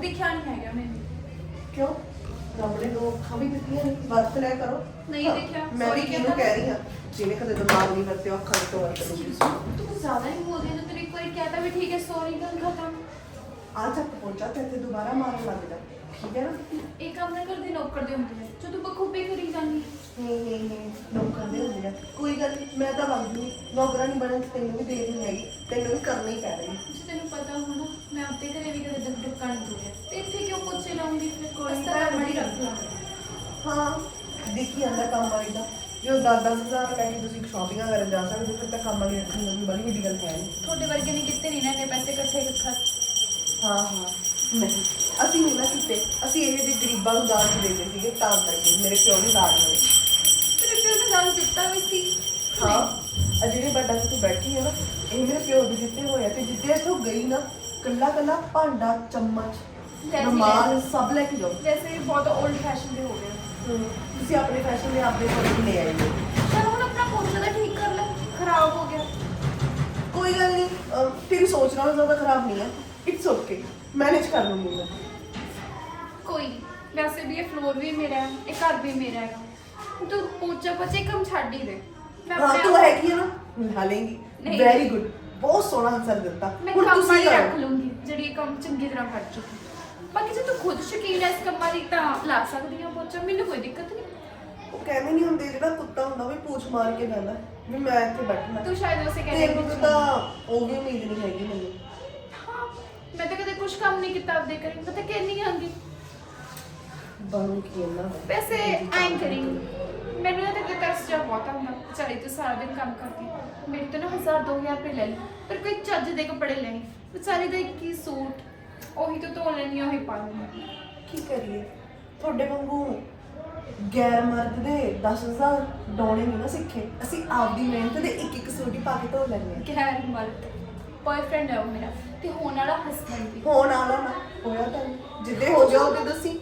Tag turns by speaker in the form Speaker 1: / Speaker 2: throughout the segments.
Speaker 1: ਦਿਖਿਆ ਨਹੀਂ ਹੈਗਾ ਮੈਨੂੰ
Speaker 2: ਕਿਉਂ? ਰੱਬ ਨੇ ਦੋ ਅੱਖਾਂ ਵੀ ਦਿੱਤੀਆਂ ਨੇ ਵਰਤ ਲਿਆ ਕਰੋ।
Speaker 1: ਨਹੀਂ ਦੇਖਿਆ,
Speaker 2: ਮੈਂ ਵੀ
Speaker 1: sorry
Speaker 2: ਕਿਹਨੂੰ
Speaker 1: ਕਹਿੰਦਾ।
Speaker 2: ਕਹਿ ਰਹੀ ਹਾਂ ਜਿਹਨੇ ਕਦੇ ਦਿਮਾਗ ਨਹੀਂ ਵਰਤਿਆ ਉਹ ਅੱਖਾਂ ਤੋਂ ਵਰਤ ਲੂਗੀ
Speaker 1: ਤੂੰ ਜ਼ਿਆਦਾ ਹੀ ਬੋਲ ਰਹੀ ਹੈ ਤੇਰੇ ਇੱਕ ਵਾਰੀ ਕਹਤਾ ਵੀ ਠੀਕ ਹੈ ਸੌਰੀ ਗੱਲ ਖਤਮ।
Speaker 2: ਆ ਚੱਕ ਪਹੁੰਚਾ ਤੇ ਇੱਥੇ ਦੁਬਾਰਾ ਮਾਰਨ ਲੱਗ ਜਾ ਠੀਕ ਹੈ ਨਾ?
Speaker 1: ਇਹ ਕੰਮ ਨਾ ਕਰਦੀ ਨੌਕਰ ਦੇ ਹੁੰਦੇ ਨੇ ਜੋ ਤੂੰ ਬਖੂਬੀ ਕਰੀ ਜਾਂਦੀ ਹੈ।
Speaker 2: ਨੌਕਰ ਦੇ ਹੁੰਦੇ ਆ। ਕੋਈ ਗੱਲ ਨੀ, ਮੈਂ ਤਾਂ ਵਗ ਜੂਗੀ ਨੌਕਰਾਂ ਨਹੀਂ ਬਣਨ 'ਚ ਤੈਨੂੰ ਵੀ ਦੇਰ ਨਹੀਂ ਹੈਗੀ ਤੈਨੂੰ ਵੀ ਕਰਨਾ ਹੀ ਪੈਣਾ
Speaker 1: ਜੇ। ਤੈਨੂੰ ਪਤਾ ਹੋਣਾ ਮੈਂ ਆਪਦੇ ਘਰੇ ਵੀ ਕਦੇ ਦੁੱਖ ਦੁੱਕਾ ਨਹੀਂ ਤੋੜਿਆ। ਤੇ ਇੱਥੇ ਕਿਉਂ ਪੁੱਛੇ ਲਾਉਂਗੀ ਫਿਰ
Speaker 2: ਕੋਈ
Speaker 1: ਕੋਈ
Speaker 2: ਨੀ,
Speaker 1: ਤਾਂ
Speaker 2: ਭੈਣ
Speaker 1: ਕੰਮ ਹੀ
Speaker 2: ਜੀ।
Speaker 1: ਰੱਖ ਲਾ
Speaker 2: ਹਾਂ ਦੇਖੀ ਜਾਂਦਾ ਕੰਮ ਵਾਲੀ ਦਾ। ਜੋ 10-10 ਹਜ਼ਾਰ ਲੈ ਕੇ ਤੁਸੀਂ ਸ਼ਾਪਿੰਗਾਂ ਕਰਨ ਜਾ ਸਕਦੇ ਹੋ ਫਿਰ ਤਾਂ ਕੰਮ ਵਾਲੀ ਰੱਖਣੀ ਵੀ ਬੜੀ ਵੱਡੀ ਗੱਲ ਹੈ ਨਹੀਂ
Speaker 1: ਤੁਹਾਡੇ ਵਰਗੇ ਨੇ ਕਿਤੇ ਨਹੀਂ ਨਾ ਇੰਨੇ ਪੈਸੇ ਇਕੱਠੇ ਰੱਖਾ
Speaker 2: ਹਾਂ ਹਾਂ ਨਹੀਂ ਅਸੀਂ ਨਹੀਂ ਨਾ ਕੀਤੇ। ਅਸੀਂ ਇਹ ਗਰੀਬਾਂ ਨੂੰ ਦਾਨ ਦਿੰਦੇ ਸੀਗੇ ਤਾਂ ਕਰਕੇ ਮੇਰੇ ਪਿਓ ਨੇ ਦਾਨ ਹੋਏ
Speaker 1: ਤੇਰੇ ਪਿਓ ਨੇ ਦਾਨ ਦਿੱਤਾ ਵੀ ਸੀ।
Speaker 2: ਹਾਂ ਆ ਜਿਹੜੇ ਵੱਡਾ ਜਿੱਥੇ ਬੈਠੀ ਹੈ ਨਾ ਇਹ ਮੇਰੇ ਪਿਓ ਦੇ ਦਿੱਤੇ ਹੋਏ ਆ ਤੇ ਜਿੱਦੇ ਇੱਥੋਂ ਗਈ ਨਾ ਕੱਲਾ ਕੱਲਾ ਭਾਂਡਾ ਚਮਚ
Speaker 1: ਲੈ ਜੀ,
Speaker 2: ਰੁਮਾਲ ਸਭ ਲੈ ਕੇ ਜਾਓ।
Speaker 1: ਵੈਸੇ ਵੀ ਬਹੁਤ 올ਡ ਫੈਸ਼ਨ ਦੇ ਹੋ ਗਏ
Speaker 2: ਤੁਸੀਂ ਆਪਣੇ ਫੈਸ਼ਨ ਦੇ ਆਪਣੇ ਕੋਲ ਲੈ ਆਏ ਹੋ।
Speaker 1: ਚਲ ਹੁਣ ਆਪਣਾ ਪੋਚਾ ਤਾਂ ਠੀਕ ਕਰ ਲੈ ਖਰਾਬ ਹੋ ਗਿਆ।
Speaker 2: ਕੋਈ ਗੱਲ ਨਹੀਂ ਅਹ, ਤੇਰੀ ਸੋਚ ਨਾਲੋਂ ਜ਼ਿਆਦਾ ਖਰਾਬ ਨਹੀਂ ਹੈ ਇਟਸ ਓਕੇ ਮੈਨੇਜ ਕਰ ਲੂੰਗੀ ਮੈਂ।
Speaker 1: ਕੋਈ ਨੀ, ਵੈਸੇ ਵੀ ਇਹ ਫਲੋਰ ਵੀ ਮੇਰਾ ਹੈ ਇਹ ਘਰ ਵੀ ਮੇਰਾ ਹੈਗਾ। ਤੂੰ ਪੋਚਾ ਪਚੇ ਕੰਮ ਛੱਡ ਹੀ ਦੇ। ਮੈਂ
Speaker 2: ਹਾਂ
Speaker 1: ਆਪਣੇ
Speaker 2: ਤੂੰ
Speaker 1: ਆਪ-
Speaker 2: ਹੈਗੀ ਨਾ ਨਿਭਾ ਲੇਂਗੀ
Speaker 1: ਨਹੀਂ।
Speaker 2: ਵੈਰੀ ਗੁੱਡ ਬਹੁਤ ਸੋਹਣਾ ਆਨਸਰ ਦਿੱਤਾ।
Speaker 1: ਮੈਂ
Speaker 2: ਹੁਣ
Speaker 1: ਕੰਮ ਵਾਲੀ ਰੱਖ
Speaker 2: ਕਰੋ
Speaker 1: ਲੂੰਗੀ ਜਿਹੜੀ ਇਹ ਕੰਮ ਚੰਗੀ ਤਰ੍ਹਾਂ ਕਰ ਚੁੱਕੀ। ਬਾਕੀ ਜੇ ਤੂੰ ਖੁਦ ਸ਼ਕੀਨ ਹੈ ਇਸ ਕੰਮਾਂ ਦੀ ਤਾਂ ਲਾ ਸਕਦੀ ਹਾਂ ਪੋਚਾ ਮੈਨੂੰ ਕੋਈ ਦਿੱਕਤ ਨਹੀਂ।
Speaker 2: ਉਹ ਕਹਿੰਦੇ ਨਹੀਂ ਹੁੰਦੇ ਜਿਹੜਾ ਕੁੱਤਾ ਹੁੰਦਾ ਉਹ ਵੀ ਪੂਛ ਮਾਰ ਕੇ ਬਹਿੰਦਾ ਵੀ ਮੈਂ ਇੱਥੇ ਬੈਠਣਾ।
Speaker 1: ਤੂੰ ਸ਼ਾਇਦ ਉਸੇ ਕਹਿੰਦੇ
Speaker 2: ਤੇਰੇ ਤੋਂ ਤਾਂ ਉਹ ਵੀ ਉਮੀਦ ਨਹੀਂ ਹੈਗੀ ਮੈਨੂੰ।
Speaker 1: ਹਾਂ ਮੈਂ ਤਾਂ ਕਦੇ ਕੁਝ ਕੰਮ ਨਹੀਂ ਕੀਤਾ ਆਪਦੇ ਕਰੇ ਮੈਂ ਤਾਂ ਆਂਗੀ।
Speaker 2: ਬਣੂ ਕੀ ਇਹਨਾਂ
Speaker 1: ਵੈਸੇ ਐਂ ਕਰੀ ਮੈਨੂੰ ਨਾ ਤੇ ਤਰਸ ਜਾ ਬਹੁਤ ਆਉਂਦਾ ਵਿਚਾਰੀ ਤੂੰ ਸਾਰਾ ਦਿਨ ਕੰਮ ਕਰਦੀ। ਮੇਰੇ ਤੋਂ ਨਾ 1000 2000 ਰੁਪਏ ਲੈ ਲਈ ਪਰ ਕੋਈ ਚੱਜ ਦੇ ਕੱਪੜੇ ਲੈਣੀ ਵਿਚਾਰੀ ਦਾ ਇੱਕ ਹੀ ਸੂਟ ਉਹੀ ਤੋਂ ਧੋ ਲੈਣੀ ਉਹੀ ਪਾ ਲੈਣੀ
Speaker 2: ਕੀ ਕਰੀਏ? ਤੁਹਾਡੇ ਵਾਂਗੂ ਗੈਰ ਮਰਦ ਦੇ 10000 ਡਾਉਣੇ ਨਹੀਂ ਨਾ ਸਿੱਖੇ। ਅਸੀਂ ਆਪਦੀ ਮਿਹਨਤ ਦੇ ਇੱਕ ਇੱਕ ਸੂਟ ਹੀ ਪਾ ਕੇ ਧੋ ਲੈਂਦੇ ਹਾਂ।
Speaker 1: ਗੈਰ ਮਰਦ ਬॉयਫ੍ਰੈਂਡ ਹੈ ਉਹ ਮੇਰਾ ਤੇ ਹੋਣ ਵਾਲਾ ਹਸਬੈਂਡ ਵੀ।
Speaker 2: ਹੋਣ ਵਾਲਾ ਨਾ ਹੋਇਆ ਤਾਂ ਜਿੱਦੇ ਹੋ ਜਾਓਗੇ ਤੁਸੀਂ।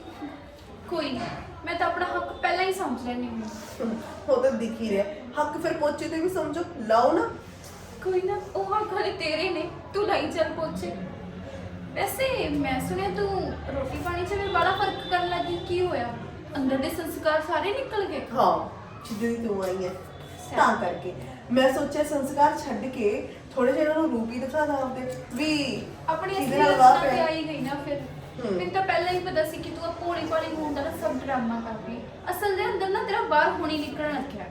Speaker 1: ਕੋਈ ਨਹੀਂ ਮੈਂ ਤਾਂ ਆਪਣਾ ਹੱਕ ਪਹਿਲਾਂ ਹੀ ਸਮਝ ਲੈਣੀ ਹਾਂ।
Speaker 2: ਉਹ ਤਾਂ ਦਿਖ ਹੀ ਰਿਹਾ। ਹੱਕ ਫਿਰ ਪੋਚੇ ਤੇ ਵੀ ਸਮਝੋ। ਲਾਓ ਨਾ।
Speaker 1: ਕੋਈ ਨਾ ਉਹ ਹੱਕ ਹਲੇ ਤੇਰੇ ਨੇ। ਤੂੰ ਲਾਈ ਚੱਲ ਪੋਚੇ। ਵੈਸੇ ਮੈਂ ਸੁਣਿਆ ਤੂੰ ਰੋਟੀ ਪਾਣੀ ਚ ਵੀ ਬੜਾ ਫ਼ਰਕ ਕਰਨ ਲੱਗੀ। ਕੀ ਹੋਇਆ? ਅੰਦਰ ਦੇ ਸੰਸਕਾਰ ਸਾਰੇ ਨਿਕਲ ਗਏ?
Speaker 2: ਹਾਂ ਜਿੱਦੇ ਦੀ ਤੂੰ ਆਈ ਹੈ। ਤਾਂ ਕਰਕੇ। ਮੈਂ ਸੋਚਿਆ ਸੰਸਕਾਰ ਛੱਡ ਕੇ ਥੋੜੇ ਜਿਹਾ ਇਹਨਾਂ ਨੂੰ ਰੂਪ ਹੀ ਦਿਖਾ ਦਾਂ ਆਪਦੇ। ਵੀ
Speaker 1: ਆਪਣੀ ਅਸਲੀ
Speaker 2: ਨਾਲ ਵਾਹ
Speaker 1: ਰਚਨਾ ਤੇ
Speaker 2: ਪਿਆ।
Speaker 1: ਆਈ ਗਈ ਨਾ ਫਿਰ।
Speaker 2: ਹੂੰ।
Speaker 1: ਮੈਨੂੰ ਤਾਂ ਪਹਿਲਾਂ ਹੀ ਪਤਾ ਸੀ ਕਿ ਤੂੰ ਆ ਭੋਲੀ ਭਾਲੀ ਹੋਣ ਦਾ ਨਾ ਸਭ ਡਰਾਮਾ ਕਰਦੀ। ਅਸਲ ਦੇ ਅੰਦਰ ਨਾ ਤੇਰਾ ਬਾਹਰ ਹੋਣੀ ਨਿਕਲਣ ਲੱਗਿਆ।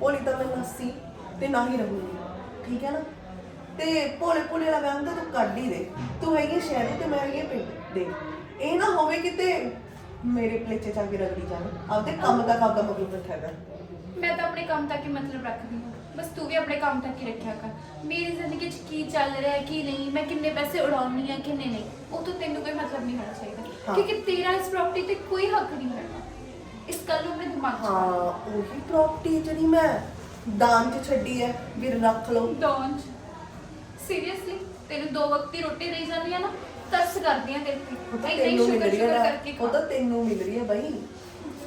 Speaker 2: ਭੋਲੀ ਤਾਂ ਮੈਂ ਨਾ ਸੀ ਤੇ ਨਾ ਹੀ ਰਹੂੰਗੀ। ਠੀਕ ਹੈ ਨਾ? ਤੇ ਭੋਲੇ ਭੋਲੇ ਵਾਲਾ ਵਹਿਮ ਤਾਂ ਤੂੰ ਕੱਢ ਹੀ ਦੇ। ਤੂੰ ਹੈਗੀ ਸ਼ਹਿਰੀ ਤੇ ਮੈਂ ਹੈਗੀ ਪਿੰਡ ਦੇ। ਇਹ ਨਾ ਹੋਵੇ ਕਿਤੇ ਮੇਰੇ ਪਲੇਚੇ ਚਾ ਕੇ ਰਗੜੀ ਜਾਣ। ਆਪਦੇ ਕੰਮ ਦਾ ਕੰਮ ਦਾ ਮਤਲਬ ਰੱਖਿਆ ਕਰ
Speaker 1: ਮੈਂ ਤਾਂ ਆਪਣੇ ਕੰਮ ਤੱਕ ਹੀ ਮਤਲਬ ਰੱਖਦੀ ਹਾਂ। ਬਸ ਤੂੰ ਵੀ ਆਪਣੇ ਕੰਮ ਤੱਕ ਹੀ ਰੱਖਿਆ ਕਰ। ਮੇਰੀ ਜ਼ਿੰਦਗੀ 'ਚ ਕੀ ਚੱਲ ਰਿਹਾ ਹੈ ਕੀ ਨਹੀਂ ਮੈਂ ਕਿੰਨੇ ਪੈਸੇ ਉਡਾਉਣੀ ਆ ਕਿੰਨੇ ਨਹੀਂ ਉਹ ਤੋਂ ਤੈਨੂੰ ਕੋਈ ਮਤਲਬ ਨਹੀਂ ਹੋਣਾ ਚਾਹੀਦਾ।
Speaker 2: ਹਾਂ।
Speaker 1: ਕਿਉਂਕਿ ਤੇਰਾ ਇਸ ਪ੍ਰਾਪਰਟੀ ਤੇ ਕੋਈ ਹੱਕ ਨਹੀਂ ਹੈਗਾ। ਇਸ ਗੱਲ ਨੂੰ ਆਪਣੇ ਦਿਮਾਗ 'ਚ
Speaker 2: ਹਾਂ ਉਹੀ ਪ੍ਰਾਪਰਟੀ ਜਿਹੜੀ ਮੈਂ ਦਾਨ 'ਚ ਛੱਡੀ ਹੈ ਵੀ ਰੱਖ ਲਓ।
Speaker 1: ਡੋਂਟ ਸੀਰੀਅਸਲੀ ਤੈਨੂੰ ਦੋ ਵਕਤ ਦੀ ਰੋਟੀ ਦੇਈ ਜਾਂਦੀ ਆ ਨਾ ਤਰਸ ਕਰਦੀ ਆ ਤੇਰੇ
Speaker 2: ਉਹ
Speaker 1: ਤੇ
Speaker 2: ਤਾਂ
Speaker 1: ਇੰਨਾ ਹੀ
Speaker 2: ਤੈਨੂੰ ਮਿਲ
Speaker 1: ਸ਼ੁਕਰ
Speaker 2: ਰਹੀ
Speaker 1: ਸ਼ੁਕਰ
Speaker 2: ਹੈ
Speaker 1: ਕਰਕੇ
Speaker 2: ਉਹ
Speaker 1: ਖਾ
Speaker 2: ਤਾਂ ਤੈਨੂੰ ਮਿਲ ਰਹੀ ਹੈ ਬਾਈ।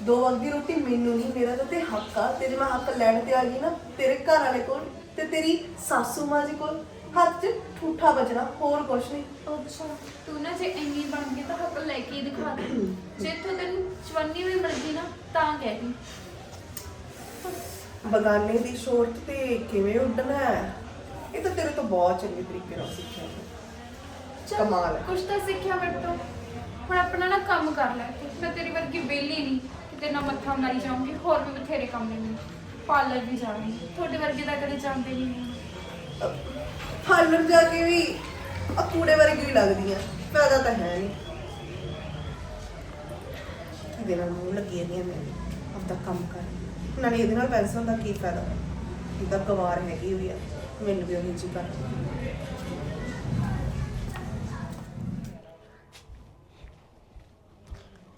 Speaker 2: ਦੋ ਵਕਤ ਦੀ ਰੋਟੀ ਮੈਨੂੰ ਨਹੀਂ ਮੇਰਾ ਤਾਂ ਤੇ ਹੱਕ ਆ ਤੇ ਜੇ ਮੈਂ ਹੱਕ ਲੈਣ ਤੇ ਆ ਗਈ ਨਾ ਤੇਰੇ ਘਰ ਵਾਲੇ ਕੋਲ ਤੇ ਤੇਰੀ ਸਾਸੂ ਮਾਂ ਜੀ ਕੋਲ। ਹੱਥ 'ਚ ਠੂਠਾ ਬਚਣਾ ਹੋਰ ਕੁਛ ਨਹੀਂ।
Speaker 1: ਅੱਛਾ ਤੂੰ ਨਾ ਜੇ ਇੰਨੀ ਬਣ ਗਈ ਤਾਂ ਹੱਕ ਲੈ ਕੇ ਹੀ ਦਿਖਾ ਦੇ। ਜੇ ਇੱਥੋਂ ਤੈਨੂੰ ਚਵੰਨੀ ਵੀ ਮਿਲ ਗਈ ਨਾ ਤਾਂ ਕਹਿ ਦੀ।
Speaker 2: ਬਗਾਨੇ ਦੀ ਸ਼ੋਰਤ ਤੇ ਕਿਵੇਂ ਉੱਡਣਾ ਹੈ? ਇਹ ਤਾਂ ਤੇਰੇ ਤੋਂ ਬਹੁਤ ਚੰਗੇ ਤਰੀਕੇ ਨਾਲ ਸਿੱਖਿਆ ਮੈਂ।
Speaker 1: ਚੱਲ,
Speaker 2: ਕਮਾਲ ਹੈ।
Speaker 1: ਕੁਛ ਤਾਂ ਸਿੱਖਿਆ ਮੇਰੇ ਤੋਂ। ਹੁਣ ਆਪਣਾ ਨਾ ਕੰਮ ਕਰ ਲੈ ਮੈਂ ਤੇਰੀ ਵਰਗੀ ਵਿਹਲੀ ਨਹੀਂ। ਕਿਤੇ ਨਾ ਮੱਥਾ ਮਾਰੀ ਜਾਊਂਗੀ ਹੋਰ ਵੀ ਬਥੇਰੇ ਕੰਮ ਨੇ ਪਾਰਲਰ ਵੀ ਜਾਵਾਂਗੀ। ਤੁਹਾਡੇ ਵਰਗੇ ਤਾਂ ਕਦੇ ਜਾਂਦੇ ਨਹੀਂ ਨੇ।
Speaker 2: ਪਾਰਲਰ ਜਾ ਕੇ ਵੀ ਆ ਕੂੜੇ ਵਰਗੀ ਲੱਗਦੀ ਆ ਫਾਇਦਾ ਤਾਂ ਹੈ ਨਹੀਂ। ਇਹਦੇ ਨਾਲ ਮੂੰਹ ਲੱਗੀ ਜਾਂਦੀ ਆ ਮੈਂ ਆਪਦਾ ਕੰਮ ਕਰ ਨਾਲੇ ਇਹਦੇ ਨਾਲ ਪੈਸਾ ਦਾ ਕੀ ਫਾਇਦਾ? ਇਹ ਤਾਂ ਗਵਾਰ ਹੈਗੀ ਹੋਈ ਆ ਮੈਨੂੰ ਵੀ ਉਹੀ ਜੀ ਕਰ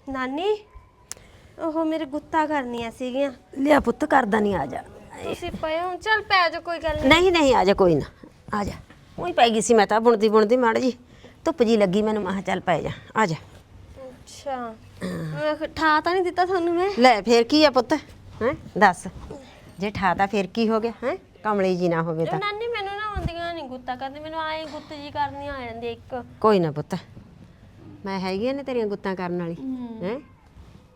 Speaker 3: ਨਾਨੀ? ਉਹ ਮੇਰੇ ਗੁੱਤਾ ਕਰਨੀਆਂ ਸੀਗੀਆਂ।
Speaker 4: ਲਿਆ ਪੁੱਤ ਕਰਦਾ ਨਹੀਂ ਆ ਜਾ।
Speaker 3: ਤੁਸੀਂ ਪਏ ਹੋ ਚੱਲ ਪੈ ਜਾ ਕੋਈ ਗੱਲ ਨਹੀਂ
Speaker 4: ਨਹੀਂ ਨਹੀਂ ਆ ਜਾ ਕੋਈ ਨਾ ਆ ਜਾ। ਉਹੀ ਪੈ ਗਈ ਸੀ ਮੈਂ ਤਾਂ ਬੁਣਦੀ ਬੁਣਦੀ ਮਾੜ ਜੀ ਧੁੱਪ ਜੀ ਲੱਗੀ ਮੈਨੂੰ ਮਾਹ ਚੱਲ ਪੈ ਜਾ ਆ ਜਾ।
Speaker 3: ਅੱਛਾ ਮੈਂ ਠਾ ਤਾਂ ਨਹੀਂ ਦਿੱਤਾ ਤੁਹਾਨੂੰ ਮੈਂ।
Speaker 4: ਲੈ ਫੇਰ ਕੀ ਆ ਪੁੱਤ ਹੈ ਦੱਸ ਜੇ ਠਾਤਾ ਫੇਰ ਕੀ ਹੋ ਗਿਆ ਹੈ ਕਮਲੀ ਜੀ ਨਾ ਹੋਵੇ ਤਾਂ।
Speaker 3: ਨਾਨੀ ਮੈਨੂੰ ਨਾ ਆਉਂਦੀਆਂ ਨਹੀਂ ਗੁੱਤਾ ਕਰਦੀ ਮੈਨੂੰ ਆਏ ਗੁੱਤ ਜੀ ਕਰਨੀ ਆ ਜਾਂਦੀ ਇੱਕ।
Speaker 4: ਕੋਈ ਨਾ ਪੁੱਤ ਮੈਂ ਹੈਗੀ ਆ ਨੇ ਤੇਰੀਆਂ ਗੁੱਤਾਂ ਕਰਨ ਵਾਲੀ ਹੈ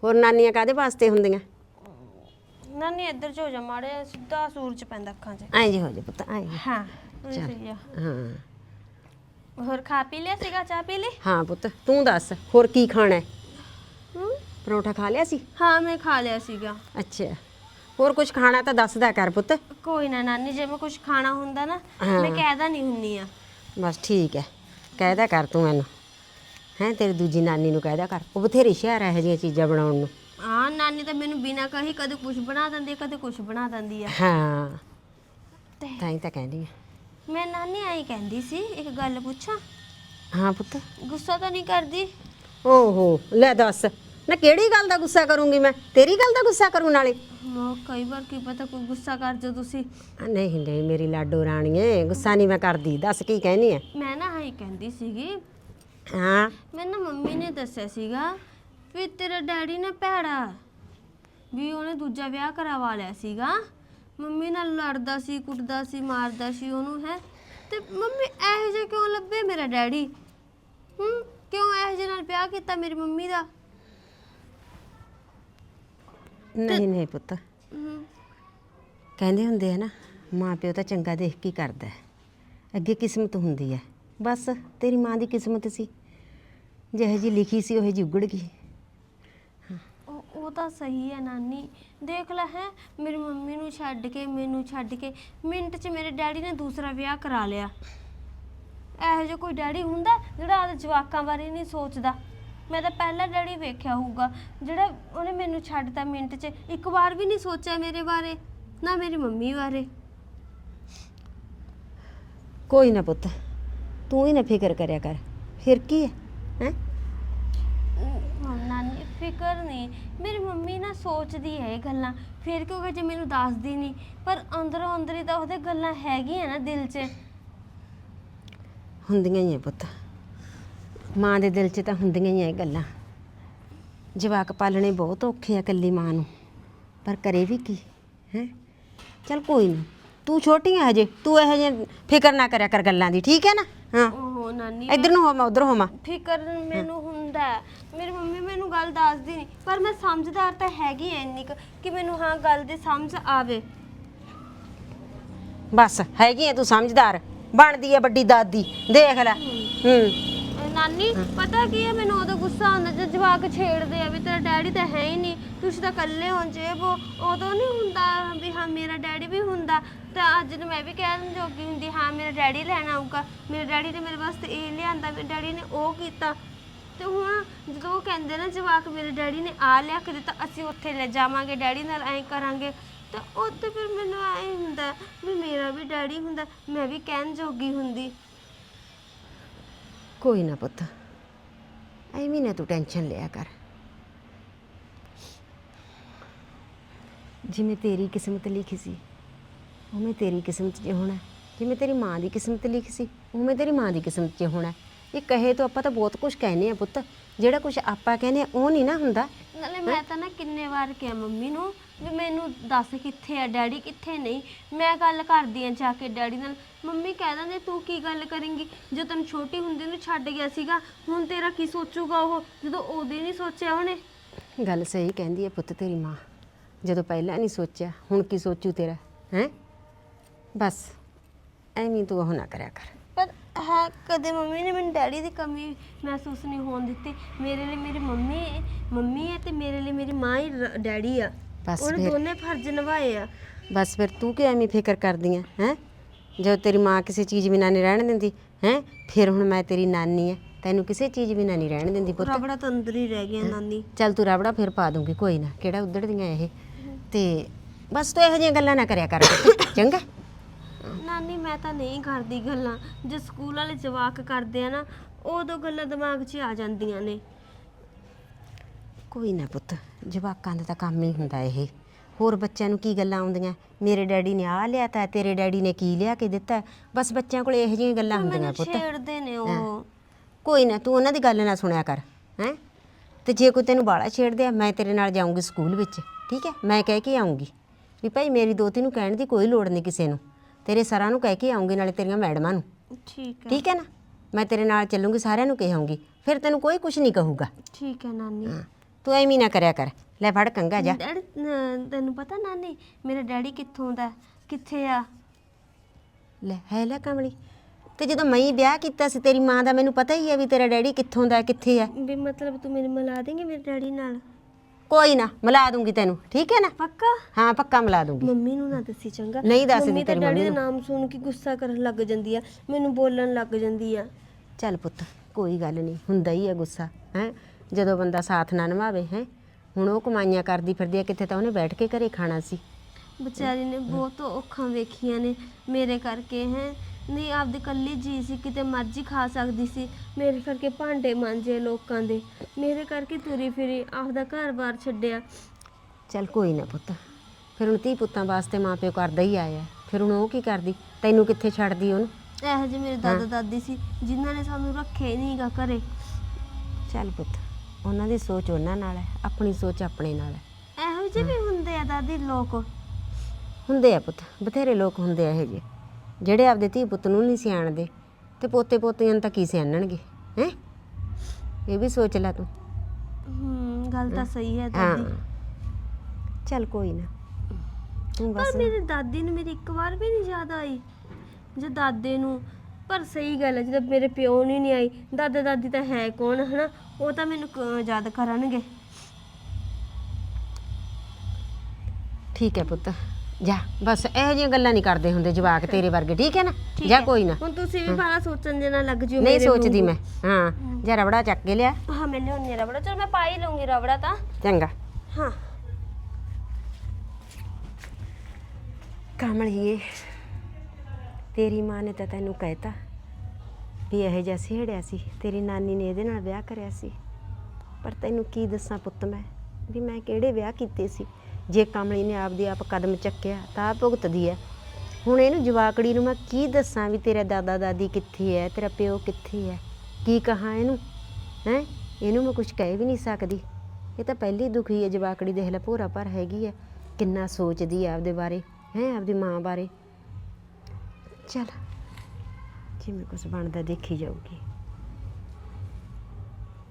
Speaker 4: ਹੋਰ ਨਾਨੀਆਂ ਕਾਦੇ ਵਾਸਤੇ ਹੁੰਦੀਆਂ?
Speaker 3: ਨਾਨੀ ਇੱਧਰ ਜੋ ਜਾ ਮਾੜੇ ਸਿੱਧਾ ਸੂਰਜ ਪੈਂਦਾ ਅੱਖਾਂ 'ਚ।
Speaker 4: ਐਂ ਜੇ ਹੋ ਜਾ ਪੁੱਤ ਐਂ ਜਿਹੇ।
Speaker 3: ਹਾਂ ਸਹੀ ਆ।
Speaker 4: ਹਾਂ।
Speaker 3: ਹੋਰ ਖਾ ਪੀ ਲਿਆ ਸੀਗਾ ਚਾਹ ਪੀ ਲਈ?
Speaker 4: ਹਾਂ ਪੁੱਤ ਤੂੰ ਦੱਸ ਹੋਰ ਕੀ ਖਾਣਾ ਹੈ?
Speaker 3: ਹੂੰ?
Speaker 4: ਪਰੌਂਠਾ ਖਾ ਲਿਆ ਸੀ?
Speaker 3: ਹਾਂ ਮੈਂ ਖਾ ਲਿਆ ਸੀਗਾ।
Speaker 4: ਅੱਛਾ ਹੋਰ ਕੁਝ ਖਾਣਾ ਤਾਂ ਦੱਸਦਾ ਕਰ ਪੁੱਤ।
Speaker 3: ਕੋਈ ਨਾ ਨਾਨੀ ਜੇ ਮੈਂ ਕੁਝ ਖਾਣਾ ਹੁੰਦਾ ਨਾ
Speaker 4: ਹਾਂ।
Speaker 3: ਮੈਂ ਕਹਿਦਾ ਨਹੀਂ ਹੁੰਨੀ ਆ।
Speaker 4: ਬਸ ਠੀਕ ਹੈ ਕਹਿਦਾ ਕਰ ਤੂੰ ਮੈਨੂੰ। ਹੈ ਤੇਰੀ ਦੂਜੀ ਨਾਨੀ ਨੂੰ ਕਹਿਦਾ ਕਰ। ਉਹ ਬਥੇਰੀ ਸ਼ਹਿਰ ਇਹੋ ਜਿਹੀਆਂ ਚੀਜ਼ਾਂ ਬਣਾਉਣ ਨੂੰ।
Speaker 3: ਹਾਂ ਨਾਨੀ ਤਾਂ ਮੈਨੂੰ ਬਿਨਾ ਕਹੀ ਕਦੇ ਕੁਝ ਬਣਾ ਦਿੰਦੀ ਆ, ਕਦੇ ਕੁਝ ਬਣਾ ਦਿੰਦੀ ਆ।
Speaker 4: ਹਾਂ।
Speaker 3: ਤੇ
Speaker 4: ਤਾਂ ਹੀ ਤਾਂ ਕਹਿੰਦੀ ਆ।
Speaker 3: ਮੈਂ ਨਾਨੀ ਆਈ ਕਹਿੰਦੀ ਸੀ ਇੱਕ ਗੱਲ ਪੁੱਛਾਂ?
Speaker 4: ਹਾਂ ਪੁੱਤ।
Speaker 3: ਗੁੱਸਾ ਤਾਂ ਨਹੀਂ ਕਰਦੀ?
Speaker 4: ਓਹੋ ਲੈ ਦੱਸ। ਨਾ ਕਿਹੜੀ ਗੱਲ ਦਾ ਗੁੱਸਾ ਕਰੂੰਗੀ ਮੈਂ? ਤੇਰੀ ਗੱਲ ਦਾ ਗੁੱਸਾ ਕਰੂੰ ਨਾਲੇ।
Speaker 3: ਮੋ ਕਈ ਵਾਰ ਕੀ ਪਤਾ ਕੋਈ ਗੁੱਸਾ ਕਰ ਜੋ ਤੁਸੀਂ।
Speaker 4: ਆ, ਨਹੀਂ ਨਹੀਂ ਮੇਰੀ ਲਾਡੋ ਰਾਣੀਏ ਗੁੱਸਾ ਨਹੀਂ ਮੈਂ ਕਰਦੀ। ਦੱਸ ਕੀ ਕਹਿਨੀ ਐ?
Speaker 3: ਮੈਂ ਨਾ ਆਈ ਕਹਿੰਦੀ ਸੀਗੀ
Speaker 4: ਹਾਂ।
Speaker 3: ਮੈਂ ਨਾ ਮੰਮੀ ਨੇ ਦੱਸਿਆ ਸੀਗਾ ਵੀ ਤੇਰਾ ਡੈਡੀ ਨਾ ਭੈੜਾ ਵੀ ਉਹਨੇ ਦੂਜਾ ਵਿਆਹ ਕਰਵਾ ਲਿਆ ਸੀਗਾ। ਮੰਮੀ ਨਾਲ ਲੜਦਾ ਸੀ ਕੁੱਟਦਾ ਸੀ ਮਾਰਦਾ ਸੀ ਉਹਨੂੰ ਹੈ। ਤੇ ਮੰਮੀ ਇਹੋ ਜਿਹਾ ਕਿਉਂ ਲੱਭੇ ਮੇਰਾ ਡੈਡੀ? ਹੂੰ ਕਿਉਂ ਇਹੋ ਜਿਹੇ ਨਾਲ ਵਿਆਹ ਕੀਤਾ ਮੇਰੀ ਮੰਮੀ ਦਾ?
Speaker 4: ਨਹੀਂ ਨਹੀਂ ਪੁੱਤ।
Speaker 3: ਹੂੰ,
Speaker 4: ਕਹਿੰਦੇ ਹੁੰਦੇ ਆ ਨਾ ਮਾਂ ਪਿਓ ਤਾਂ ਚੰਗਾ ਦੇਖ ਕੇ ਹੀ ਕਰਦਾ ਹੈ। ਅੱਗੇ ਕਿਸਮਤ ਹੁੰਦੀ ਹੈ। ਬਸ ਤੇਰੀ ਮਾਂ ਦੀ ਕਿਸਮਤ ਸੀ। ਜਿਹੋ ਜੀ ਲਿਖੀ ਸੀ ਉਹ ਜੀ ਉਗੜ ਗਈ।
Speaker 3: ਉਹ ਉਹ ਤਾਂ ਸਹੀ ਹੈ ਨਾਨੀ। ਦੇਖ ਲੈ ਹੈ ਮੇਰੀ ਮੰਮੀ ਨੂੰ ਛੱਡ ਕੇ ਮੈਨੂੰ ਛੱਡ ਕੇ ਮਿੰਟ 'ਚ ਮੇਰੇ ਡੈਡੀ ਨੇ ਦੂਸਰਾ ਵਿਆਹ ਕਰਾ ਲਿਆ। ਇਹੋ ਜਿਹਾ ਕੋਈ ਡੈਡੀ ਹੁੰਦਾ ਜਿਹੜਾ ਆਪਦੇ ਜਵਾਕਾਂ ਬਾਰੇ ਨਹੀਂ ਸੋਚਦਾ। ਮੈਂ ਤਾਂ ਪਹਿਲਾ ਡੈਡੀ ਵੇਖਿਆ ਹੋਊਗਾ ਜਿਹੜਾ ਉਹਨੇ ਮੈਨੂੰ ਛੱਡਤਾ ਮਿੰਟ 'ਚ। ਇੱਕ ਵਾਰ ਵੀ ਨਹੀਂ ਸੋਚਿਆ ਮੇਰੇ ਬਾਰੇ ਨਾ ਮੇਰੀ ਮੰਮੀ ਬਾਰੇ।
Speaker 4: ਕੋਈ ਨਾ ਪੁੱਤ। ਤੂੰ ਹੀ ਨਾ ਫਿਕਰ ਕਰਿਆ ਕਰ। ਫਿਰ ਕੀ ਹੈ? ਹੈ?
Speaker 3: ਨਾਨੀ ਫਿਕਰ ਨਹੀਂ। ਮੇਰੀ ਮੰਮੀ ਨਾ ਸੋਚਦੀ ਹੈ ਇਹ ਗੱਲਾਂ। ਫਿਰ ਕਿਉਂਕਿ ਜੇ ਮੈਨੂੰ ਦੱਸਦੀ ਨਹੀਂ ਪਰ ਅੰਦਰੋਂ ਅੰਦਰ ਹੀ ਤਾਂ ਉਹਦੇ ਗੱਲਾਂ ਹੈਗੀਆਂ ਨਾ ਦਿਲ 'ਚ।
Speaker 4: ਹੁੰਦੀਆਂ ਹੀ ਆ ਪੁੱਤ। ਮਾਂ ਦੇ ਦਿਲ 'ਚ ਤਾਂ ਹੁੰਦੀਆਂ ਹੀ ਆ ਇਹ ਗੱਲਾਂ। ਜਵਾਕ ਪਾਲਣੇ ਬਹੁਤ ਔਖੇ ਆ ਇਕੱਲੀ ਮਾਂ ਨੂੰ। ਪਰ ਕਰੇ ਵੀ ਕੀ ਹੈ? ਚਲ ਕੋਈ ਨਾ ਤੂੰ ਛੋਟੀ ਆ ਹਜੇ। ਤੂੰ ਇਹੋ ਜਿਹੇ ਫਿਕਰ ਨਾ ਕਰਿਆ ਕਰ ਗੱਲਾਂ ਦੀ ਠੀਕ ਹੈ ਨਾ? ਹਾਂ।
Speaker 3: ਓਹੋ ਨਾਨੀ
Speaker 4: ਇੱਧਰ ਨੂੰ ਹੋਵਾਂ ਉਧਰ ਹੋਵਾਂ।
Speaker 3: ਫਿਕਰ ਮੈਨੂੰ ਹੁੰਦਾ ਹੈ। ਮੇਰੀ ਮੰਮੀ ਮੈਨੂੰ ਗੱਲ ਦੱਸਦੀ ਨਹੀਂ ਪਰ ਮੈਂ ਸਮਝਦਾਰ ਤਾਂ ਹੈਗੀ ਐ ਇੰਨੀ ਕੁ ਕਿ ਮੈਨੂੰ ਹਾਂ ਗੱਲ ਦੀ ਸਮਝ ਆਵੇ।
Speaker 4: ਬਸ ਹੈਗੀ ਐ ਤੂੰ ਸਮਝਦਾਰ। ਬਣਦੀ ਐ ਵੱਡੀ ਦਾਦੀ ਦੇਖ ਲੈ। ਹੂੰ।
Speaker 3: ਨਾਨੀ, ਪਤਾ ਕੀ ਹੈ? ਮੈਨੂੰ ਉਦੋਂ ਗੁੱਸਾ ਆਉਂਦਾ ਜਦ ਜਵਾਕ ਛੇੜਦੇ ਆ ਵੀ ਤੇਰਾ ਡੈਡੀ ਤਾਂ ਹੈ ਹੀ ਨਹੀਂ। ਤੁਸੀਂ ਤਾਂ ਇਕੱਲੇ ਹੋ ਜੇ ਉਹ ਉਦੋਂ ਨਹੀਂ ਹੁੰਦਾ ਵੀ ਹਾਂ, ਮੇਰਾ ਡੈਡੀ ਵੀ ਹੁੰਦਾ। ਤਾਂ ਅੱਜ ਨੂੰ ਮੈਂ ਵੀ ਕਹਿਣ ਜੋਗੀ ਹੁੰਦੀ, ਹਾਂ, ਮੇਰਾ ਡੈਡੀ ਲੈਣ ਆਊਗਾ। ਮੇਰੇ ਡੈਡੀ ਨੇ ਮੇਰੇ ਵਾਸਤੇ ਇਹ ਲਿਆਂਦਾ, ਮੇਰੇ ਡੈਡੀ ਨੇ ਉਹ ਕੀਤਾ। ਤੇ ਹੁਣ ਜਦੋਂ ਉਹ ਕਹਿੰਦੇ ਨਾ ਜਵਾਕ, ਮੇਰੇ ਡੈਡੀ ਨੇ ਆ ਲਿਆ ਕੇ ਦਿੱਤਾ, ਅਸੀਂ ਉੱਥੇ ਲੈ ਜਾਵਾਂਗੇ, ਡੈਡੀ ਨਾਲ ਐਂ ਕਰਾਂਗੇ। ਤਾਂ ਉੱਥੇ ਫਿਰ ਮੈਨੂੰ ਐਂ ਹੁੰਦਾ ਵੀ ਮੇਰਾ ਵੀ ਡੈਡੀ ਹੁੰਦਾ, ਮੈਂ ਵੀ ਕਹਿਣ ਜੋਗੀ ਹੁੰਦੀ।
Speaker 4: ਕੋਈ ਨਾ ਪੁੱਤ। ਐਵੇਂ ਨਾ ਤੂੰ ਟੈਨਸ਼ਨ ਲਿਆ ਕਰ। ਜਿਵੇਂ ਤੇਰੀ ਕਿਸਮਤ ਲਿਖੀ ਸੀ, ਉਵੇਂ ਤੇਰੀ ਕਿਸਮਤ 'ਚ ਹੋਣਾ। ਜਿਵੇਂ ਤੇਰੀ ਮਾਂ ਦੀ ਕਿਸਮਤ ਲਿਖੀ ਸੀ, ਉਵੇਂ ਤੇਰੀ ਮਾਂ ਦੀ ਕਿਸਮਤ 'ਚ ਹੋਣਾ। ਇਹ ਕਹੇ ਤੋਂ ਆਪਾਂ ਤਾਂ ਬਹੁਤ ਕੁਝ ਕਹਿੰਦੇ ਆ ਪੁੱਤ। ਜਿਹੜਾ ਕੁਝ ਆਪਾਂ ਕਹਿੰਦੇ ਆ ਉਹ ਨਹੀਂ ਨਾ ਹੁੰਦਾ।
Speaker 3: ਨਾਲੇ ਮੈਂ ਤਾਂ ਨਾ ਕਿੰਨੇ ਵਾਰ ਕਿਹਾ ਮੰਮੀ ਨੂੰ ਵੀ ਮੈਨੂੰ ਦੱਸ ਕਿੱਥੇ ਆ ਡੈਡੀ ਕਿੱਥੇ ਨਹੀਂ। ਮੈਂ ਗੱਲ ਕਰਦੀ ਆ ਜਾ ਕੇ ਡੈਡੀ ਨਾਲ ਮੰਮੀ ਕਹਿ ਦਿੰਦੇ ਤੂੰ ਕੀ ਗੱਲ ਕਰੇਂਗੀ? ਜਦੋਂ ਤੈਨੂੰ ਛੋਟੀ ਹੁੰਦੀ ਨੂੰ ਛੱਡ ਗਿਆ ਸੀਗਾ ਹੁਣ ਤੇਰਾ ਕੀ ਸੋਚੂਗਾ ਉਹ? ਜਦੋਂ ਉਹਦੇ ਨਹੀਂ ਸੋਚਿਆ ਉਹਨੇ?
Speaker 4: ਗੱਲ ਸਹੀ ਕਹਿੰਦੀ ਹੈ ਪੁੱਤ ਤੇਰੀ ਮਾਂ। ਜਦੋਂ ਪਹਿਲਾਂ ਨਹੀਂ ਸੋਚਿਆ ਹੁਣ ਕੀ ਸੋਚੂ ਤੇਰਾ ਹੈ? ਬਸ ਐਵੇਂ ਤੂੰ ਉਹ ਨਾ ਕਰਿਆ ਕਰ।
Speaker 3: ਹੈ ਕਦੇ ਮੰਮੀ ਨੇ ਮੈਨੂੰ ਡੈਡੀ ਦੀ ਕਮੀ ਮਹਿਸੂਸ ਨਹੀਂ ਹੋਣ ਦਿੱਤੀ। ਮੇਰੇ ਲਈ ਮੇਰੀ ਮੰਮੀ ਮੰਮੀ ਹੈ ਤੇ ਮੇਰੇ ਲਈ ਮੇਰੀ ਮਾਂ ਹੀ ਰ- ਡੈਡੀ ਆ।
Speaker 4: ਬਸ
Speaker 3: ਉਹਨੇ
Speaker 4: ਫਿਰ।
Speaker 3: ਦੋਨੇ ਫਰਜ਼ ਨਿਭਾਏ ਆ।
Speaker 4: ਬਸ ਫਿਰ ਤੂੰ ਕਿਉਂ ਐਵੇਂ ਫਿਕਰ ਕਰਦੀ ਹੈ ਹੈ? ਜਦੋਂ ਤੇਰੀ ਮਾਂ ਕਿਸੇ ਚੀਜ਼ ਬਿਨਾਂ ਨਹੀਂ ਰਹਿਣ ਦਿੰਦੀ ਹੈ? ਫਿਰ ਹੁਣ ਮੈਂ ਤੇਰੀ ਨਾਨੀ ਹੈ ਤੈਨੂੰ ਕਿਸੇ ਚੀਜ਼ ਬਿਨਾਂ ਨਹੀਂ ਰਹਿਣ ਦਿੰਦੀ ਪੁੱਤ।
Speaker 3: ਰਬੜਾ ਤਾਂ ਅੰਦਰ ਹੀ ਰਹਿ ਗਿਆ ਨਾਨੀ।
Speaker 4: ਚੱਲ ਤੂੰ ਰਬੜਾ ਫਿਰ ਪਾ ਦੂੰਗੀ ਕੋਈ ਨਾ। ਕਿਹੜਾ ਉੱਧੜਦੀਆਂ ਇਹ? ਤੇ ਬਸ ਤੂੰ ਇਹੋ ਜਿਹੀਆਂ ਗੱਲਾਂ ਨਾ ਕਰਿਆ ਕਰ ਪੁੱਤ, ਚੰਗਾ।
Speaker 3: ਨਾਨੀ ਮੈਂ ਤਾਂ ਨਹੀਂ ਕਰਦੀ ਗੱਲਾਂ। ਜੇ ਸਕੂਲ ਵਾਲੇ ਜਵਾਕ ਕਰਦੇ ਆ ਨਾ ਉਦੋਂ ਗੱਲਾਂ ਦਿਮਾਗ 'ਚ ਆ ਜਾਂਦੀਆਂ ਨੇ।
Speaker 4: ਕੋਈ ਨਾ ਪੁੱਤ ਜਵਾਕਾਂ ਦਾ ਤਾਂ ਕੰਮ ਹੀ ਹੁੰਦਾ ਇਹ। ਹੋਰ ਬੱਚਿਆਂ ਨੂੰ ਕੀ ਗੱਲਾਂ ਆਉਂਦੀਆਂ? ਮੇਰੇ ਡੈਡੀ ਨੇ ਆ ਲਿਆ ਤਾਂ ਤੇਰੇ ਡੈਡੀ ਨੇ ਕੀ ਲਿਆ ਕੇ ਦਿੱਤਾ? ਬਸ ਬੱਚਿਆਂ ਕੋਲ ਇਹੋ ਜਿਹੀਆਂ ਗੱਲਾਂ ਹੁੰਦੀਆਂ
Speaker 3: ਮੈਨੂੰ
Speaker 4: ਪੁੱਤ।
Speaker 3: ਛੇੜਦੇ ਨੇ ਉਹ।
Speaker 4: ਕੋਈ ਨਾ ਤੂੰ ਉਹਨਾਂ ਦੀ ਗੱਲ ਨਾ ਸੁਣਿਆ ਕਰ ਹੈ? ਤੇ ਜੇ ਕੋਈ ਤੈਨੂੰ ਬਾਲਾ ਛੇੜਦੇ ਆ ਮੈਂ ਤੇਰੇ ਨਾਲ ਜਾਊਂਗੀ ਸਕੂਲ ਵਿੱਚ ਠੀਕ ਹੈ? ਮੈਂ ਕਹਿ ਕੇ ਆਊਂਗੀ ਵੀ ਭਾਈ ਮੇਰੀ ਦੋਤੀ ਨੂੰ ਕਹਿਣ ਦੀ ਕੋਈ ਲੋੜ ਨਹੀਂ ਕਿਸੇ ਨੂੰ। ਤੇਰੇ ਸਰਾਂ ਨੂੰ ਕਹਿ ਕੇ ਆਊਂਗੀ ਨਾਲੇ ਤੇਰੀਆਂ ਮੈਡਮਾਂ ਨੂੰ।
Speaker 3: ਠੀਕ ਹੈ।
Speaker 4: ਠੀਕ ਹੈ ਨਾ? ਮੈਂ ਤੇਰੇ ਨਾਲ ਚੱਲੂੰਗੀ ਸਾਰਿਆਂ ਨੂੰ ਕਹਾਂਗੀ। ਫਿਰ ਤੈਨੂੰ ਕੋਈ ਕੁਝ ਨਹੀਂ ਕਹੂਗਾ।
Speaker 3: ਠੀਕ ਹੈ ਨਾਨੀ।
Speaker 4: ਹਾਂ। ਤੂੰ ਐਵੇਂ ਨਾ ਕਰਿਆ ਕਰ। ਲੈ ਫੜ ਕੰਗਾ ਜਾ।
Speaker 3: ਡੈਡੀ ਅਹ ਤੈਨੂੰ ਪਤਾ ਨਾਨੀ ਮੇਰਾ ਡੈਡੀ ਕਿੱਥੋਂ ਦਾ ਕਿੱਥੇ ਆ?
Speaker 4: ਲੈ ਹੈ ਲੈ ਕਮਲੀ। ਤੇ ਜਦੋਂ ਮੈਂ ਹੀ ਵਿਆਹ ਕੀਤਾ ਸੀ ਤੇਰੀ ਮਾਂ ਦਾ ਮੈਨੂੰ ਪਤਾ ਹੀ ਹੈ ਵੀ ਤੇਰਾ ਡੈਡੀ ਕਿੱਥੋਂ ਦਾ ਕਿੱਥੇ ਹੈ
Speaker 3: ਵੀ ਮਤਲਬ ਤੂੰ ਮੈਨੂੰ ਮਿਲਾ ਦੇਂਗੇ ਮੇਰੇ ਡੈਡੀ ਨਾਲ?
Speaker 4: ਕੋਈ ਨਾ ਮਿਲਾ ਦੂੰਗੀ ਤੈਨੂੰ ਠੀਕ ਹੈ ਨਾ?
Speaker 3: ਪੱਕਾ?
Speaker 4: ਹਾਂ ਪੱਕਾ ਮਿਲਾ ਦੂੰਗੀ।
Speaker 3: ਮੰਮੀ ਨੂੰ ਨਾ ਦੱਸੀ ਚੰਗਾ।
Speaker 4: ਨਹੀਂ ਦੱਸਦੀ
Speaker 3: ਮੰਮੀ ਤਾਂ
Speaker 4: ਤੇਰੀ
Speaker 3: ਡੈਡੀ
Speaker 4: ਮੰਮੀ
Speaker 3: ਦਾ ਨਾਮ ਸੁਣ ਕੇ ਗੁੱਸਾ ਕਰਨ ਲੱਗ ਜਾਂਦੀ ਆ ਮੈਨੂੰ ਬੋਲਣ ਲੱਗ ਜਾਂਦੀ ਆ।
Speaker 4: ਚੱਲ ਪੁੱਤ ਕੋਈ ਗੱਲ ਨਹੀਂ ਹੁੰਦਾ ਹੀ ਹੈ ਗੁੱਸਾ ਹੈ? ਜਦੋਂ ਬੰਦਾ ਸਾਥ ਨਾ ਨਿਭਾਵੇ ਹੈ? ਹੁਣ ਉਹ ਕਮਾਈਆਂ ਕਰਦੀ ਫਿਰਦੀ ਹੈ ਕਿੱਥੇ ਤਾਂ ਉਹਨੇ ਬੈਠ ਕੇ ਘਰੇ ਖਾਣਾ ਸੀ।
Speaker 3: ਵਿਚਾਰੀ ਨੇ ਬਹੁਤ ਔਖਾਂ ਵੇਖੀਆਂ ਨੇ ਮੇਰੇ ਕਰਕੇ ਹੈ? ਨਹੀਂ ਆਪਦੀ ਕੱਲੀ ਜੀ ਸੀ ਕਿਤੇ ਮਰਜ਼ੀ ਖਾ ਸਕਦੀ ਸੀ। ਮੇਰੇ ਕਰਕੇ ਭਾਂਡੇ ਮਾਂਜੇ ਲੋਕਾਂ ਦੇ। ਮੇਰੇ ਕਰਕੇ ਤੁਰੀ ਫਿਰੀ ਆਪਦਾ ਘਰ-ਬਾਰ ਛੱਡਿਆ।
Speaker 4: ਚੱਲ ਕੋਈ ਨਾ ਪੁੱਤ। ਫਿਰ ਹੁਣ ਧੀ ਪੁੱਤਾਂ ਵਾਸਤੇ ਮਾਂ ਪਿਓ ਕਰਦਾ ਹੀ ਆਇਆ। ਫਿਰ ਹੁਣ ਉਹ ਕੀ ਕਰਦੀ? ਤੈਨੂੰ ਕਿੱਥੇ ਛੱਡਦੀ ਉਹਨੂੰ?
Speaker 3: ਇਹੋ ਜਿਹੇ ਮੇਰੇ ਦਾਦਾ ਦਾਦੀ ਸੀ ਜਿਨ੍ਹਾਂ ਨੇ ਸਾਨੂੰ ਰੱਖੇ ਨਹੀਂਗਾ ਘਰੇ।
Speaker 4: ਚੱਲ ਪੁੱਤ ਉਹਨਾਂ ਦੀ ਸੋਚ ਉਹਨਾਂ ਨਾਲ ਹੈ ਆਪਣੀ ਸੋਚ ਆਪਣੇ ਨਾਲ ਹੈ।
Speaker 3: ਇਹੋ ਜਿਹੇ ਵੀ ਹੁੰਦੇ ਆ ਦਾਦੀ ਲੋਕ।
Speaker 4: ਹੁੰਦੇ ਆ ਪੁੱਤ ਬਥੇਰੇ ਲੋਕ ਹੁੰਦੇ ਆ ਇਹ ਜਿਹੇ। ਜਿਹੜੇ ਆਪਦੇ ਧੀ ਪੁੱਤ ਨੂੰ ਨਹੀਂ ਸਿਆਣਦੇ ਤੇ ਪੋਤੇ ਪੋਤੀਆਂ ਨੂੰ ਤਾਂ ਕੀ ਸਿਆਣਨਗੇ ਹੈ? ਇਹ ਵੀ ਸੋਚ ਲੈ ਤੂੰ।
Speaker 3: ਹੂੰ ਗੱਲ ਤਾਂ ਸਹੀ ਹੈ ਦਾਦੀ।
Speaker 4: ਚੱਲ ਕੋਈ ਨਾ। ਤੂੰ
Speaker 3: ਪਰ
Speaker 4: ਬਸ
Speaker 3: ਮੇਰੀ ਦਾਦੀ ਨੂੰ ਮੇਰੀ ਇੱਕ ਵਾਰ ਵੀ ਨਹੀਂ ਯਾਦ ਆਈ। ਜੇ ਦਾਦੇ ਨੂੰ ਪਰ ਸਹੀ ਗੱਲ ਹੈ ਜਦੋਂ ਮੇਰੇ ਪਿਓ ਨੂੰ ਹੀ ਨਹੀਂ ਆਈ ਦਾਦਾ ਦਾਦੀ ਤਾਂ ਹੈ ਕੌਣ ਹਨਾ? ਉਹ ਤਾਂ ਮੈਨੂੰ ਕ- ਯਾਦ ਕਰਨਗੇ।
Speaker 4: ਠੀਕ ਹੈ ਪੁੱਤ। ਜਾ ਬਸ ਇਹੋ ਜਿਹੀਆਂ ਗੱਲਾਂ ਨਹੀਂ ਕਰਦੇ ਹੁੰਦੇ ਜਵਾਕ ਤੇਰੇ ਵਰਗੇ ਠੀਕ ਹੈ ਨਾ?
Speaker 3: ਠੀਕ
Speaker 4: ਜਾ
Speaker 3: ਹੈ।
Speaker 4: ਕੋਈ ਨਾ।
Speaker 3: ਹੁਣ ਤੁਸੀਂ ਵੀ ਬਾਹਲਾ ਸੋਚਣ ਦੇ ਨਾਲ ਲੱਗ ਜਿਓ
Speaker 4: ਨਹੀਂ
Speaker 3: ਮੇਰੇ
Speaker 4: ਸੋਚਦੀ। ਮੈਂ ਹਾਂ ਜਾ ਰਬੜਾ ਚੱਕ ਕੇ ਲਿਆ।
Speaker 3: ਹਾਂ ਮੈਂ ਲਿਆਉਣੀ ਰਬੜਾ। ਚਲ ਮੈਂ ਪਾ ਹੀ ਲਊਂਗੀ ਰਬੜਾ ਤਾਂ।
Speaker 4: ਚੰਗਾ।
Speaker 3: ਹਾਂ।
Speaker 4: ਕਮਲੀਏ ਤੇਰੀ ਮਾਂ ਨੇ ਤਾਂ ਤੈਨੂੰ ਕਹਿਤਾ ਵੀ ਇਹ ਜਿਹਾ ਸਿਹੜਿਆ ਸੀ ਤੇਰੀ ਨਾਨੀ ਨੇ ਇਹਦੇ ਨਾਲ ਵਿਆਹ ਕਰਿਆ ਸੀ। ਪਰ ਤੈਨੂੰ ਕੀ ਦੱਸਾਂ ਪੁੱਤ ਮੈਂ ਵੀ ਮੈਂ ਕਿਹੜੇ ਵਿਆਹ ਕੀਤੇ ਸੀ? ਜੇ ਕਮਲੀ ਨੇ ਆਪਦੀ ਆਪ ਕਦਮ ਚੱਕਿਆ ਤਾਂ ਆਪ ਭੁਗਤਦੀ ਹੈ ਹੁਣ ਇਹਨੂੰ ਜਵਾਕੜੀ ਨੂੰ ਮੈਂ ਕੀ ਦੱਸਾਂ ਵੀ ਤੇਰਾ ਦਾਦਾ ਦਾਦੀ ਕਿੱਥੇ ਹੈ ਤੇਰਾ ਪਿਓ ਕਿੱਥੇ ਹੈ ਕੀ ਕਹਾਂ ਇਹਨੂੰ? ਹੈ? ਇਹਨੂੰ ਮੈਂ ਕੁਝ ਕਹਿ ਵੀ ਨਹੀਂ ਸਕਦੀ। ਇਹ ਤਾਂ ਪਹਿਲੀ ਦੁਖੀ ਹੈ ਜਵਾਕੜੀ ਦੇਖ ਲੈ ਪਰ ਹੈਗੀ ਹੈ ਕਿੰਨਾ ਸੋਚਦੀ ਹੈ ਆਪਦੇ ਬਾਰੇ, ਹੈ, ਆਪਦੀ ਮਾਂ ਬਾਰੇ। ਚਲ ਜਿਵੇਂ ਕੁਝ ਬਣਦਾ ਦੇਖੀ ਜਾਊਗੀ।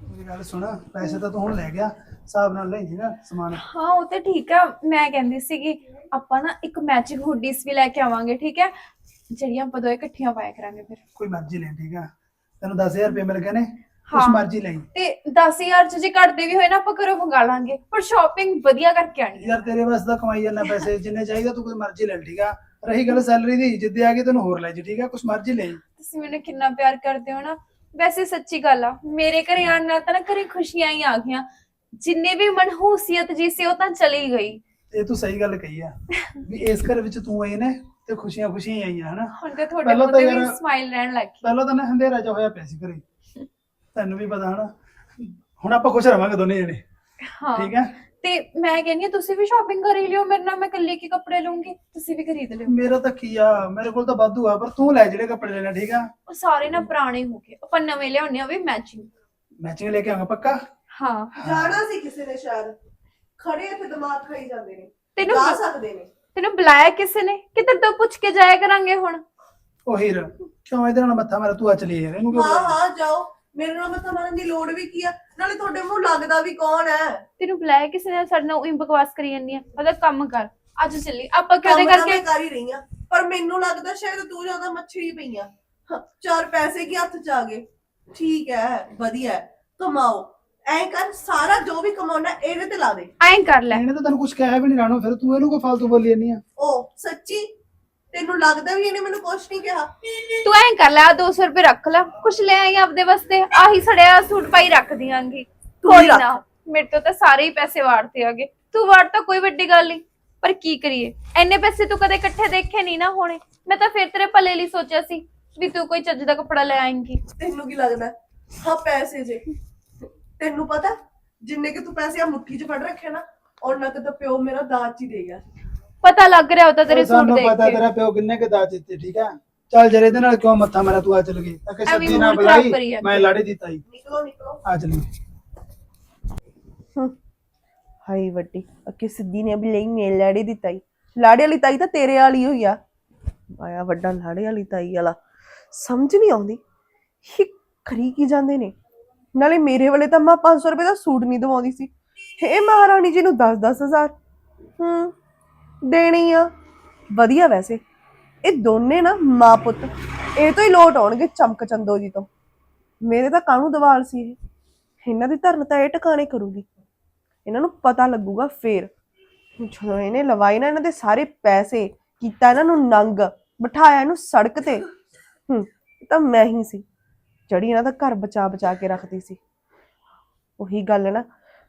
Speaker 5: ਮੇਰੀ ਗੱਲ ਸੁਣ, ਪੈਸੇ ਤਾਂ ਤੂੰ ਹੁਣ ਲੈ ਗਿਆ। ਹਿਸਾਬ ਨਾਲ ਲੈ ਜੀਗਾ ਸਮਾਨ।
Speaker 1: ਹਾਂ ਉਹ ਤੇ ਠੀਕ ਆ। ਮੈਂ ਕਹਿੰਦੀ ਸੀਗੀ ਆਪਾਂ ਨਾ ਇੱਕ ਮੈਚਿੰਗ ਹੁੱਡੀਸ ਵੀ ਲੈ ਕੇ ਆਵਾਂਗੇ ਠੀਕ ਹੈ ਜਿਹੜੀਆਂ ਆਪਾਂ ਦੋਏ ਇਕੱਠੀਆਂ ਪਾਇਆ ਕਰਾਂਗੇ ਫਿਰ।
Speaker 5: ਕੋਈ ਮਰਜ਼ੀ ਲੈ ਠੀਕ ਆ? ਤੈਨੂੰ 10000 ਰੁਪਏ ਮਿਲ ਗਏ ਨੇ। ਉਸ ਮਰਜ਼ੀ ਲਈ
Speaker 1: ਤੇ 10000 ਚ ਜੇ ਘੱਟਦੇ ਵੀ ਹੋਏ ਨਾ ਆਪਾਂ ਘਰੋਂ ਮੰਗਾ ਲਾਂਗੇ। ਪਰ ਸ਼ਾਪਿੰਗ ਵਧੀਆ ਕਰਕੇ ਆਣੀ
Speaker 5: ਯਾਰ ਤੇਰੇ ਵਾਸਤੇ ਤਾਂ ਕਮਾਈ ਜਾਂਦਾ ਪੈਸੇ ਜਿੰਨੇ ਚਾਹੀਦਾ ਤੂੰ ਕੋਈ ਮਰਜ਼ੀ ਲੈ ਠੀਕ ਆ? ਰਹੀ ਗੱਲ ਸੈਲਰੀ ਦੀ ਜਿੱਦੇ ਆ ਗਈ ਤੈਨੂੰ ਹੋਰ ਲੈ ਜੀ ਠੀਕ ਆ? ਕੁਛ ਮਰਜ਼ੀ ਲੈ।
Speaker 1: ਤੁਸੀਂ ਮੈਨੂੰ ਕਿੰਨਾ ਪਿਆਰ ਕਰਦੇ ਹੋ ਨਾ। ਵੈਸੇ ਸੱਚੀ ਗੱਲ ਆ ਮੇਰੇ ਘਰੇ ਆਉਣ ਨਾਲ ਤਾਂ ਨਾ ਘਰੇ ਖੁਸ਼ੀਆਂ ਹੀ ਆ ਗਈਆਂ। ਜਿੰਨੇ ਵੀ ਮਨਹੂਸੀਅਤ ਜੀ ਸੀ ਉਹ ਤਾਂ ਚਲੀ ਗਈ।
Speaker 5: ਇਹ ਤੂੰ ਸਹੀ ਗੱਲ ਕਹੀ ਆ ਵੀ ਇਸ ਘਰ ਵਿੱਚ ਤੂੰ ਆਈ ਨੇ ਤੇ ਖੁਸ਼ੀਆਂ ਖੁਸ਼ੀਆਂ ਹੀ ਆਈਆਂ ਹਨਾ?
Speaker 1: ਹੁਣ ਤੇ ਤੁਹਾਡੇ
Speaker 5: ਪਹਿਲਾਂ
Speaker 1: ਮੂੰਹ
Speaker 5: ਤਾਂ
Speaker 1: ਤੇ ਵੀ
Speaker 5: ਯਾਰ-
Speaker 1: ਸਮਾਈਲ ਰਹਿਣ ਲੱਗ ਗਈ।
Speaker 5: ਪਹਿਲਾਂ ਤਾਂ ਨਾ ਹੰਦੇਰਾ ਜਿਹਾ ਹੋਇਆ ਪਿਆ ਸੀ ਘਰੇ। ਤੈਨੂੰ ਵੀ ਪਤਾ ਹਨਾ? ਹੁਣ ਆਪਾਂ ਖੁਸ਼ ਰਵਾਂਗੇ ਦੋਨੇ ਜਣੇ।
Speaker 1: ਹਾਂ।
Speaker 5: ਠੀਕ ਹੈ
Speaker 1: ਤੇ ਮੈਂ ਕਹਿੰਦੀ ਹਾਂ ਤੁਸੀਂ ਵੀ ਸ਼ਾਪਿੰਗ ਕਰ ਹੀ ਲਿਓ ਮੇਰੇ ਨਾਲ ਮੈਂ ਇਕੱਲੇ ਕੀ ਕੱਪੜੇ ਲਵਾਂਗੀ ਤੁਸੀਂ ਵੀ ਖਰੀਦ ਲਿਓ।
Speaker 5: ਮੇਰਾ ਤਾਂ ਕੀ ਆ ਮੇਰੇ ਕੋਲ ਤਾਂ ਵਾਧੂ ਆ ਪਰ ਤੂੰ ਲੈ ਜਿਹੜੇ ਕੱਪੜੇ ਲੈਣਾ ਠੀਕ ਆ?
Speaker 1: ਉਹ ਸਾਰੇ ਨਾ ਪੁਰਾਣੇ ਹੋ ਗਏ। ਆਪਾਂ ਨਵੇਂ ਲਿਆਉਣੇ ਆ ਉਹ ਵੀ ਮੈਚਿੰਗ
Speaker 5: ਮੈਚਿੰਗ ਲੈ ਕੇ ਆਵਾਂਗਾ ਪੱਕਾ?
Speaker 1: ਹਾਂ।
Speaker 2: ਜਾਣਾ ਸੀ ਕਿਸੇ ਨੇ ਸ਼ਾਇਦ। ਖੜੇ ਇੱਥੇ ਦਿਮਾਗ ਖਾਈ ਜਾਂਦੇ ਨੇ।
Speaker 1: ਤੈਨੂੰ
Speaker 2: ਜਾ ਸਕਦੇ ਨੇ।
Speaker 1: ਤੈਨੂੰ ਬੁਲਾਇਆ ਕਿਸੇ ਨੇ? ਕਿੱਧਰ ਤੋਂ ਪੁੱਛ ਕੇ ਜਾਇਆ ਕਰਾਂਗੇ ਹੁਣ?
Speaker 5: ਉਹ ਹੀਰ ਕਿਉਂ ਇਹਦੇ ਨਾਲ ਮੱਥਾ ਮਾਰਾ ਤੂੰ ਆ ਚਲੀ ਯਾਰ ਇਹਨੂੰ ਕਿਉਂ
Speaker 2: ਹਾਂ
Speaker 5: ਬੁਲਾਇਆ?
Speaker 2: ਹਾਂ ਜਾਓ। ਮੇਰੇ ਨਾਲ ਮੱਥਾ ਮਾਰਨ ਦੀ ਲੋੜ ਵੀ ਕੀ ਆ? ਨਾਲੇ ਤੁਹਾਡੇ ਮੂੰਹ ਲੱਗਦਾ ਵੀ ਕੌਣ ਹੈ?
Speaker 1: ਤੈਨੂੰ ਬੁਲਾਇਆ ਕਿਸੇ ਨੇ? ਸਾਡੇ ਨਾਲ ਉਹੀ ਬਕਵਾਸ ਕਰੀ ਜਾਂਦੀ ਆ। ਉਹਦਾ ਕੰਮ ਕਰ। ਅੱਜ ਚੱਲੀ। ਆਪਾਂ ਕਿਉਂ
Speaker 2: ਕੰਮ
Speaker 1: ਦੇ
Speaker 2: ਤਾਂ
Speaker 1: ਕਰਕੇ?
Speaker 2: ਮੈਂ ਕਰ ਹੀ ਰਹੀ ਆ। ਪਰ ਮੈਨੂੰ ਲੱਗਦਾ ਸ਼ਾਇਦ ਤੂੰ ਜ਼ਿਆਦਾ ਮੱਛੀ ਪਈਆਂ ਚਾਰ ਪੈਸੇ ਕੀ ਹੱਥ ਚ ਆ ਗਏ? ਠੀਕ ਹੈ ਵਧੀਆ ਹੈ, ਕਮਾਓ। ਐਂ ਕਰ ਸਾਰਾ ਜੋ ਵੀ ਕਮਾਉਣਾ ਇਹਦੇ ਤੇ ਲਾ ਦੇ।
Speaker 1: ਐਂ ਕਰ ਲੈ।
Speaker 5: ਇਹਨੇ ਤਾਂ ਤੈਨੂੰ ਕੁਝ ਕਿਹਾ ਵੀ ਨਹੀਂ ਰਾਣੋ ਫਿਰ ਤੂੰ ਇਹਨੂੰ ਕੋਈ ਫालतू ਬੋਲੀ ਜਾਂਦੀ ਆ?
Speaker 2: ਉਹ ਸੱਚੀ? ਤੈਨੂੰ ਲੱਗਦਾ ਵੀ ਇਹਨੇ ਮੈਨੂੰ ਕੁਛ ਨਹੀਂ ਕਿਹਾ?
Speaker 1: ਤੂੰ ਐਂ ਕਰ ਲੈ ਆ 200 ਰੁਪਏ ਰੱਖ ਲੈ। ਕੁਛ ਲੈ ਆਈ ਆਪਦੇ ਵਾਸਤੇ ਆਹੀ ਸੜਿਆ ਸੂਟ ਪਾਈ ਰੱਖ ਦਿਆਂਗੀ।
Speaker 2: ਤੂੰ ਹੀ
Speaker 1: ਕੋਈ
Speaker 2: ਰੱਖ।
Speaker 1: ਨਾ ਮੇਰੇ ਤੋਂ ਤਾਂ ਸਾਰੇ ਹੀ ਪੈਸੇ ਵਾੜਤੇ ਆਗੇ ਤੂੰ ਵਾੜ ਤਾਂ ਕੋਈ ਵੱਡੀ ਗੱਲ ਨਹੀਂ ਪਰ ਕੀ ਕਰੀਏ? ਐਨੇ ਪੈਸੇ ਤੂੰ ਕਦੇ ਇਕੱਠੇ ਦੇਖੇ ਨਹੀਂ ਨਾ ਹੋਣੇ। ਮੈਂ ਤਾਂ ਫਿਰ ਤੇਰੇ ਭਲੇ ਲਈ ਸੋਚਿਆ ਸੀ ਵੀ ਤੂੰ ਕੋਈ ਚੱਜ ਦਾ ਕੱਪੜਾ ਲੈ ਆਏਂਗੀ।
Speaker 2: ਤੈਨੂੰ ਕੀ ਲੱਗਦਾ? ਹਾਂ ਪੈਸੇ ਜੇ। ਤੈਨੂੰ ਪਤਾ ਜਿੰਨੇ ਕਿ ਤੂੰ ਪੈਸੇ ਆ ਮੁੱਠੀ 'ਚ ਫੜ ਰੱਖਿਆ ਨਾ ਉਹਨਾਂ ਤੇ ਤਾਂ ਪਿਓ ਮੇਰਾ ਦਾਜ 'ਚ ਹੀ ਦੇ ਗਿਆ
Speaker 1: ਪਤਾ ਲੱਗ ਰਿਹਾ ਉਹ ਤਾਂ ਤੇਰੇ ਸੂਟ
Speaker 5: ਸਾਨੂੰ
Speaker 1: ਦੇਖ
Speaker 5: ਪਤਾ
Speaker 1: ਕੇ।
Speaker 5: ਤੇਰਾ ਪਿਓ ਕਿੰਨੇ ਕੇ ਦਾਜ ਦਿੱਤੇ ਠੀਕ ਆ? ਚੱਲ ਜਰੇ ਇਹਦੇ ਨਾਲ ਕਿਉਂ ਮੱਥਾ ਮਾਰਾ ਤੂੰ ਆ ਚਲ ਗਈ। ਤਾਂ ਕਿ
Speaker 1: ਐਵੇਂ
Speaker 5: ਸੱਚੀ ਨਾ
Speaker 1: ਮੂਡ ਖਰਾਬ ਕਰੀ
Speaker 5: ਬੁਲਾਈ
Speaker 1: ਜਾਂਦੀ।
Speaker 5: ਮੈਂ ਲਾੜੀ ਦੀ ਤਾਈ
Speaker 2: ਨਿਕਲੋ ਨਿਕਲੋ।
Speaker 5: ਆ ਚਲੀ
Speaker 2: ਹਾਈ ਵੱਡੀ ਅੱਕੇ ਸਿੱਧੀ ਨੇ ਵੀ ਲਈ ਮੇਲ ਲਾੜੀ ਦੀ ਤਾਈ। ਲਾੜੇ ਵਾਲੀ ਤਾਈ ਤਾਂ ਤੇਰੇ ਵਾਲੀ ਹੋਈ ਆ। ਆਇਆ ਵੱਡਾ ਲਾੜੇ ਵਾਲੀ ਤਾਈ ਵਾਲਾ। ਸਮਝ ਨਹੀਂ ਆਉਂਦੀ। ਇਹ ਕਰੀ ਕੀ ਜਾਂਦੇ ਨੇ? ਨਾਲੇ ਮੇਰੇ ਵਾਲੇ ਤਾਂ ਮਾਂ 500 ਰੁਪਏ ਦਾ ਸੂਟ ਨਹੀਂ ਦਵਾਉਂਦੀ ਸੀ। ਇਹ ਮਹਾਰਾਣੀ ਜੀ ਨੂੰ 10-10 ਹਜ਼ਾਰ। ਹੂੰ, ਦੇਣੀ ਆ। ਵਧੀਆ ਵੈਸੇ। ਇਹ ਦੋਨੇ ਨਾ ਮਾਂ ਪੁੱਤ, ਇਹ ਤੋਂ ਹੀ ਲੋਟ ਆਉਣਗੇ ਚਮਕ ਚੰਦੋ ਜੀ ਤੋਂ। ਮੇਰੇ ਤਾਂ ਕਾਹਨੂੰ ਦਵਾਲ ਸੀ ਇਹ? ਇਹਨਾਂ ਦੀ ਧਰਨ ਤਾਂ ਇਹ ਟਿਕਾਣੇ ਕਰੂਗੀ। ਇਹਨਾਂ ਨੂੰ ਪਤਾ ਲੱਗੂਗਾ ਫੇਰ। ਜਦੋਂ ਇਹਨੇ ਲਵਾਈ ਨਾ ਇਹਨਾਂ ਦੇ ਸਾਰੇ ਪੈਸੇ, ਕੀਤਾ ਇਹਨਾਂ ਨੂੰ ਨੰਗ, ਬਿਠਾਇਆ ਇਹਨੂੰ ਸੜਕ ਤੇ। ਹੂੰ ਤਾਂ ਮੈਂ ਹੀ ਸੀ। ਜਿਹੜੀ ਇਹਨਾਂ ਦਾ ਘਰ ਬਚਾ ਬਚਾ ਕੇ ਰੱਖਦੀ ਸੀ। ਉਹੀ ਗੱਲ ਨਾ,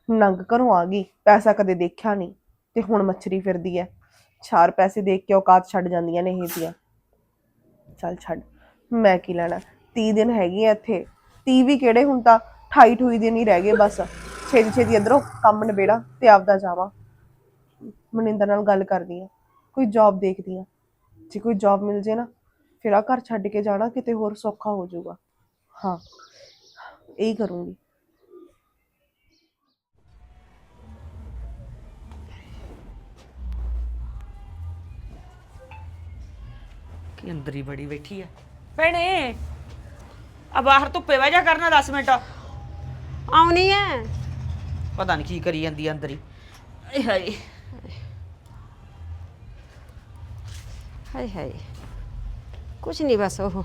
Speaker 2: ਨੰਗ ਘਰੋਂ ਆ ਗਈ, ਪੈਸਾ ਕਦੇ ਦੇਖਿਆ ਨਹੀਂ ਤੇ ਹੁਣ ਮੱਛਰੀ ਫਿਰਦੀ ਐ। ਚਾਰ ਪੈਸੇ ਦੇਖ ਕੇ ਔਕਾਤ ਛੱਡ ਜਾਂਦੀਆਂ ਨੇ ਇਹ ਦੀਆਂ ਚੱਲ ਛੱਡ, ਮੈਂ ਕੀ ਲੈਣਾ? 30 ਦਿਨ ਹੈਗੇ ਆ ਇੱਥੇ। 30 ਵੀ ਕਿਹੜੇ ਹੁਣ ਤਾਂ 28 28 ਦਿਨ ਹੀ ਰਹਿ ਗਏ ਬਸ। ਛੇਤੀ ਛੇਤੀ ਅੰਦਰੋਂ ਕੰਮ ਨਿਬੇੜਾ ਤੇ ਆਪਦਾ ਜਾਵਾਂ। ਮਨਿੰਦਰ ਨਾਲ ਗੱਲ ਕਰਦੀ ਆ, ਕੋਈ ਜੌਬ ਦੇਖਦੀ ਆ। ਜੇ ਕੋਈ ਜੌਬ ਮਿਲ ਜੇ ਨਾ, ਫਿਰ ਆ ਘਰ ਛੱਡ ਕੇ ਜਾਣਾ ਕਿਤੇ ਹੋਰ ਸੌਖਾ ਹੋ ਜਾਊਗਾ। ਹਾਂ ਇਹੀ ਕਰੂੰਗੀ।
Speaker 6: ਕਿ ਅੰਦਰ ਹੀ ਬੜੀ ਬੈਠੀ ਆ? ਭੈਣੇ ਆ ਬਾਹਰ ਧੁੱਪੇ ਬਹਿ ਜਾ ਕਰਨਾ 10 ਮਿੰਟ।
Speaker 4: ਆਉਣੀ ਐ।
Speaker 6: ਪਤਾ ਨਹੀਂ ਕੀ ਕਰੀ ਜਾਂਦੀ ਆ ਅੰਦਰ ਹੀ। ਆਏ ਹਾਏ।
Speaker 4: ਹਾਏ ਹਾਏ। ਕੁਛ ਨਹੀਂ ਬਸ ਉਹ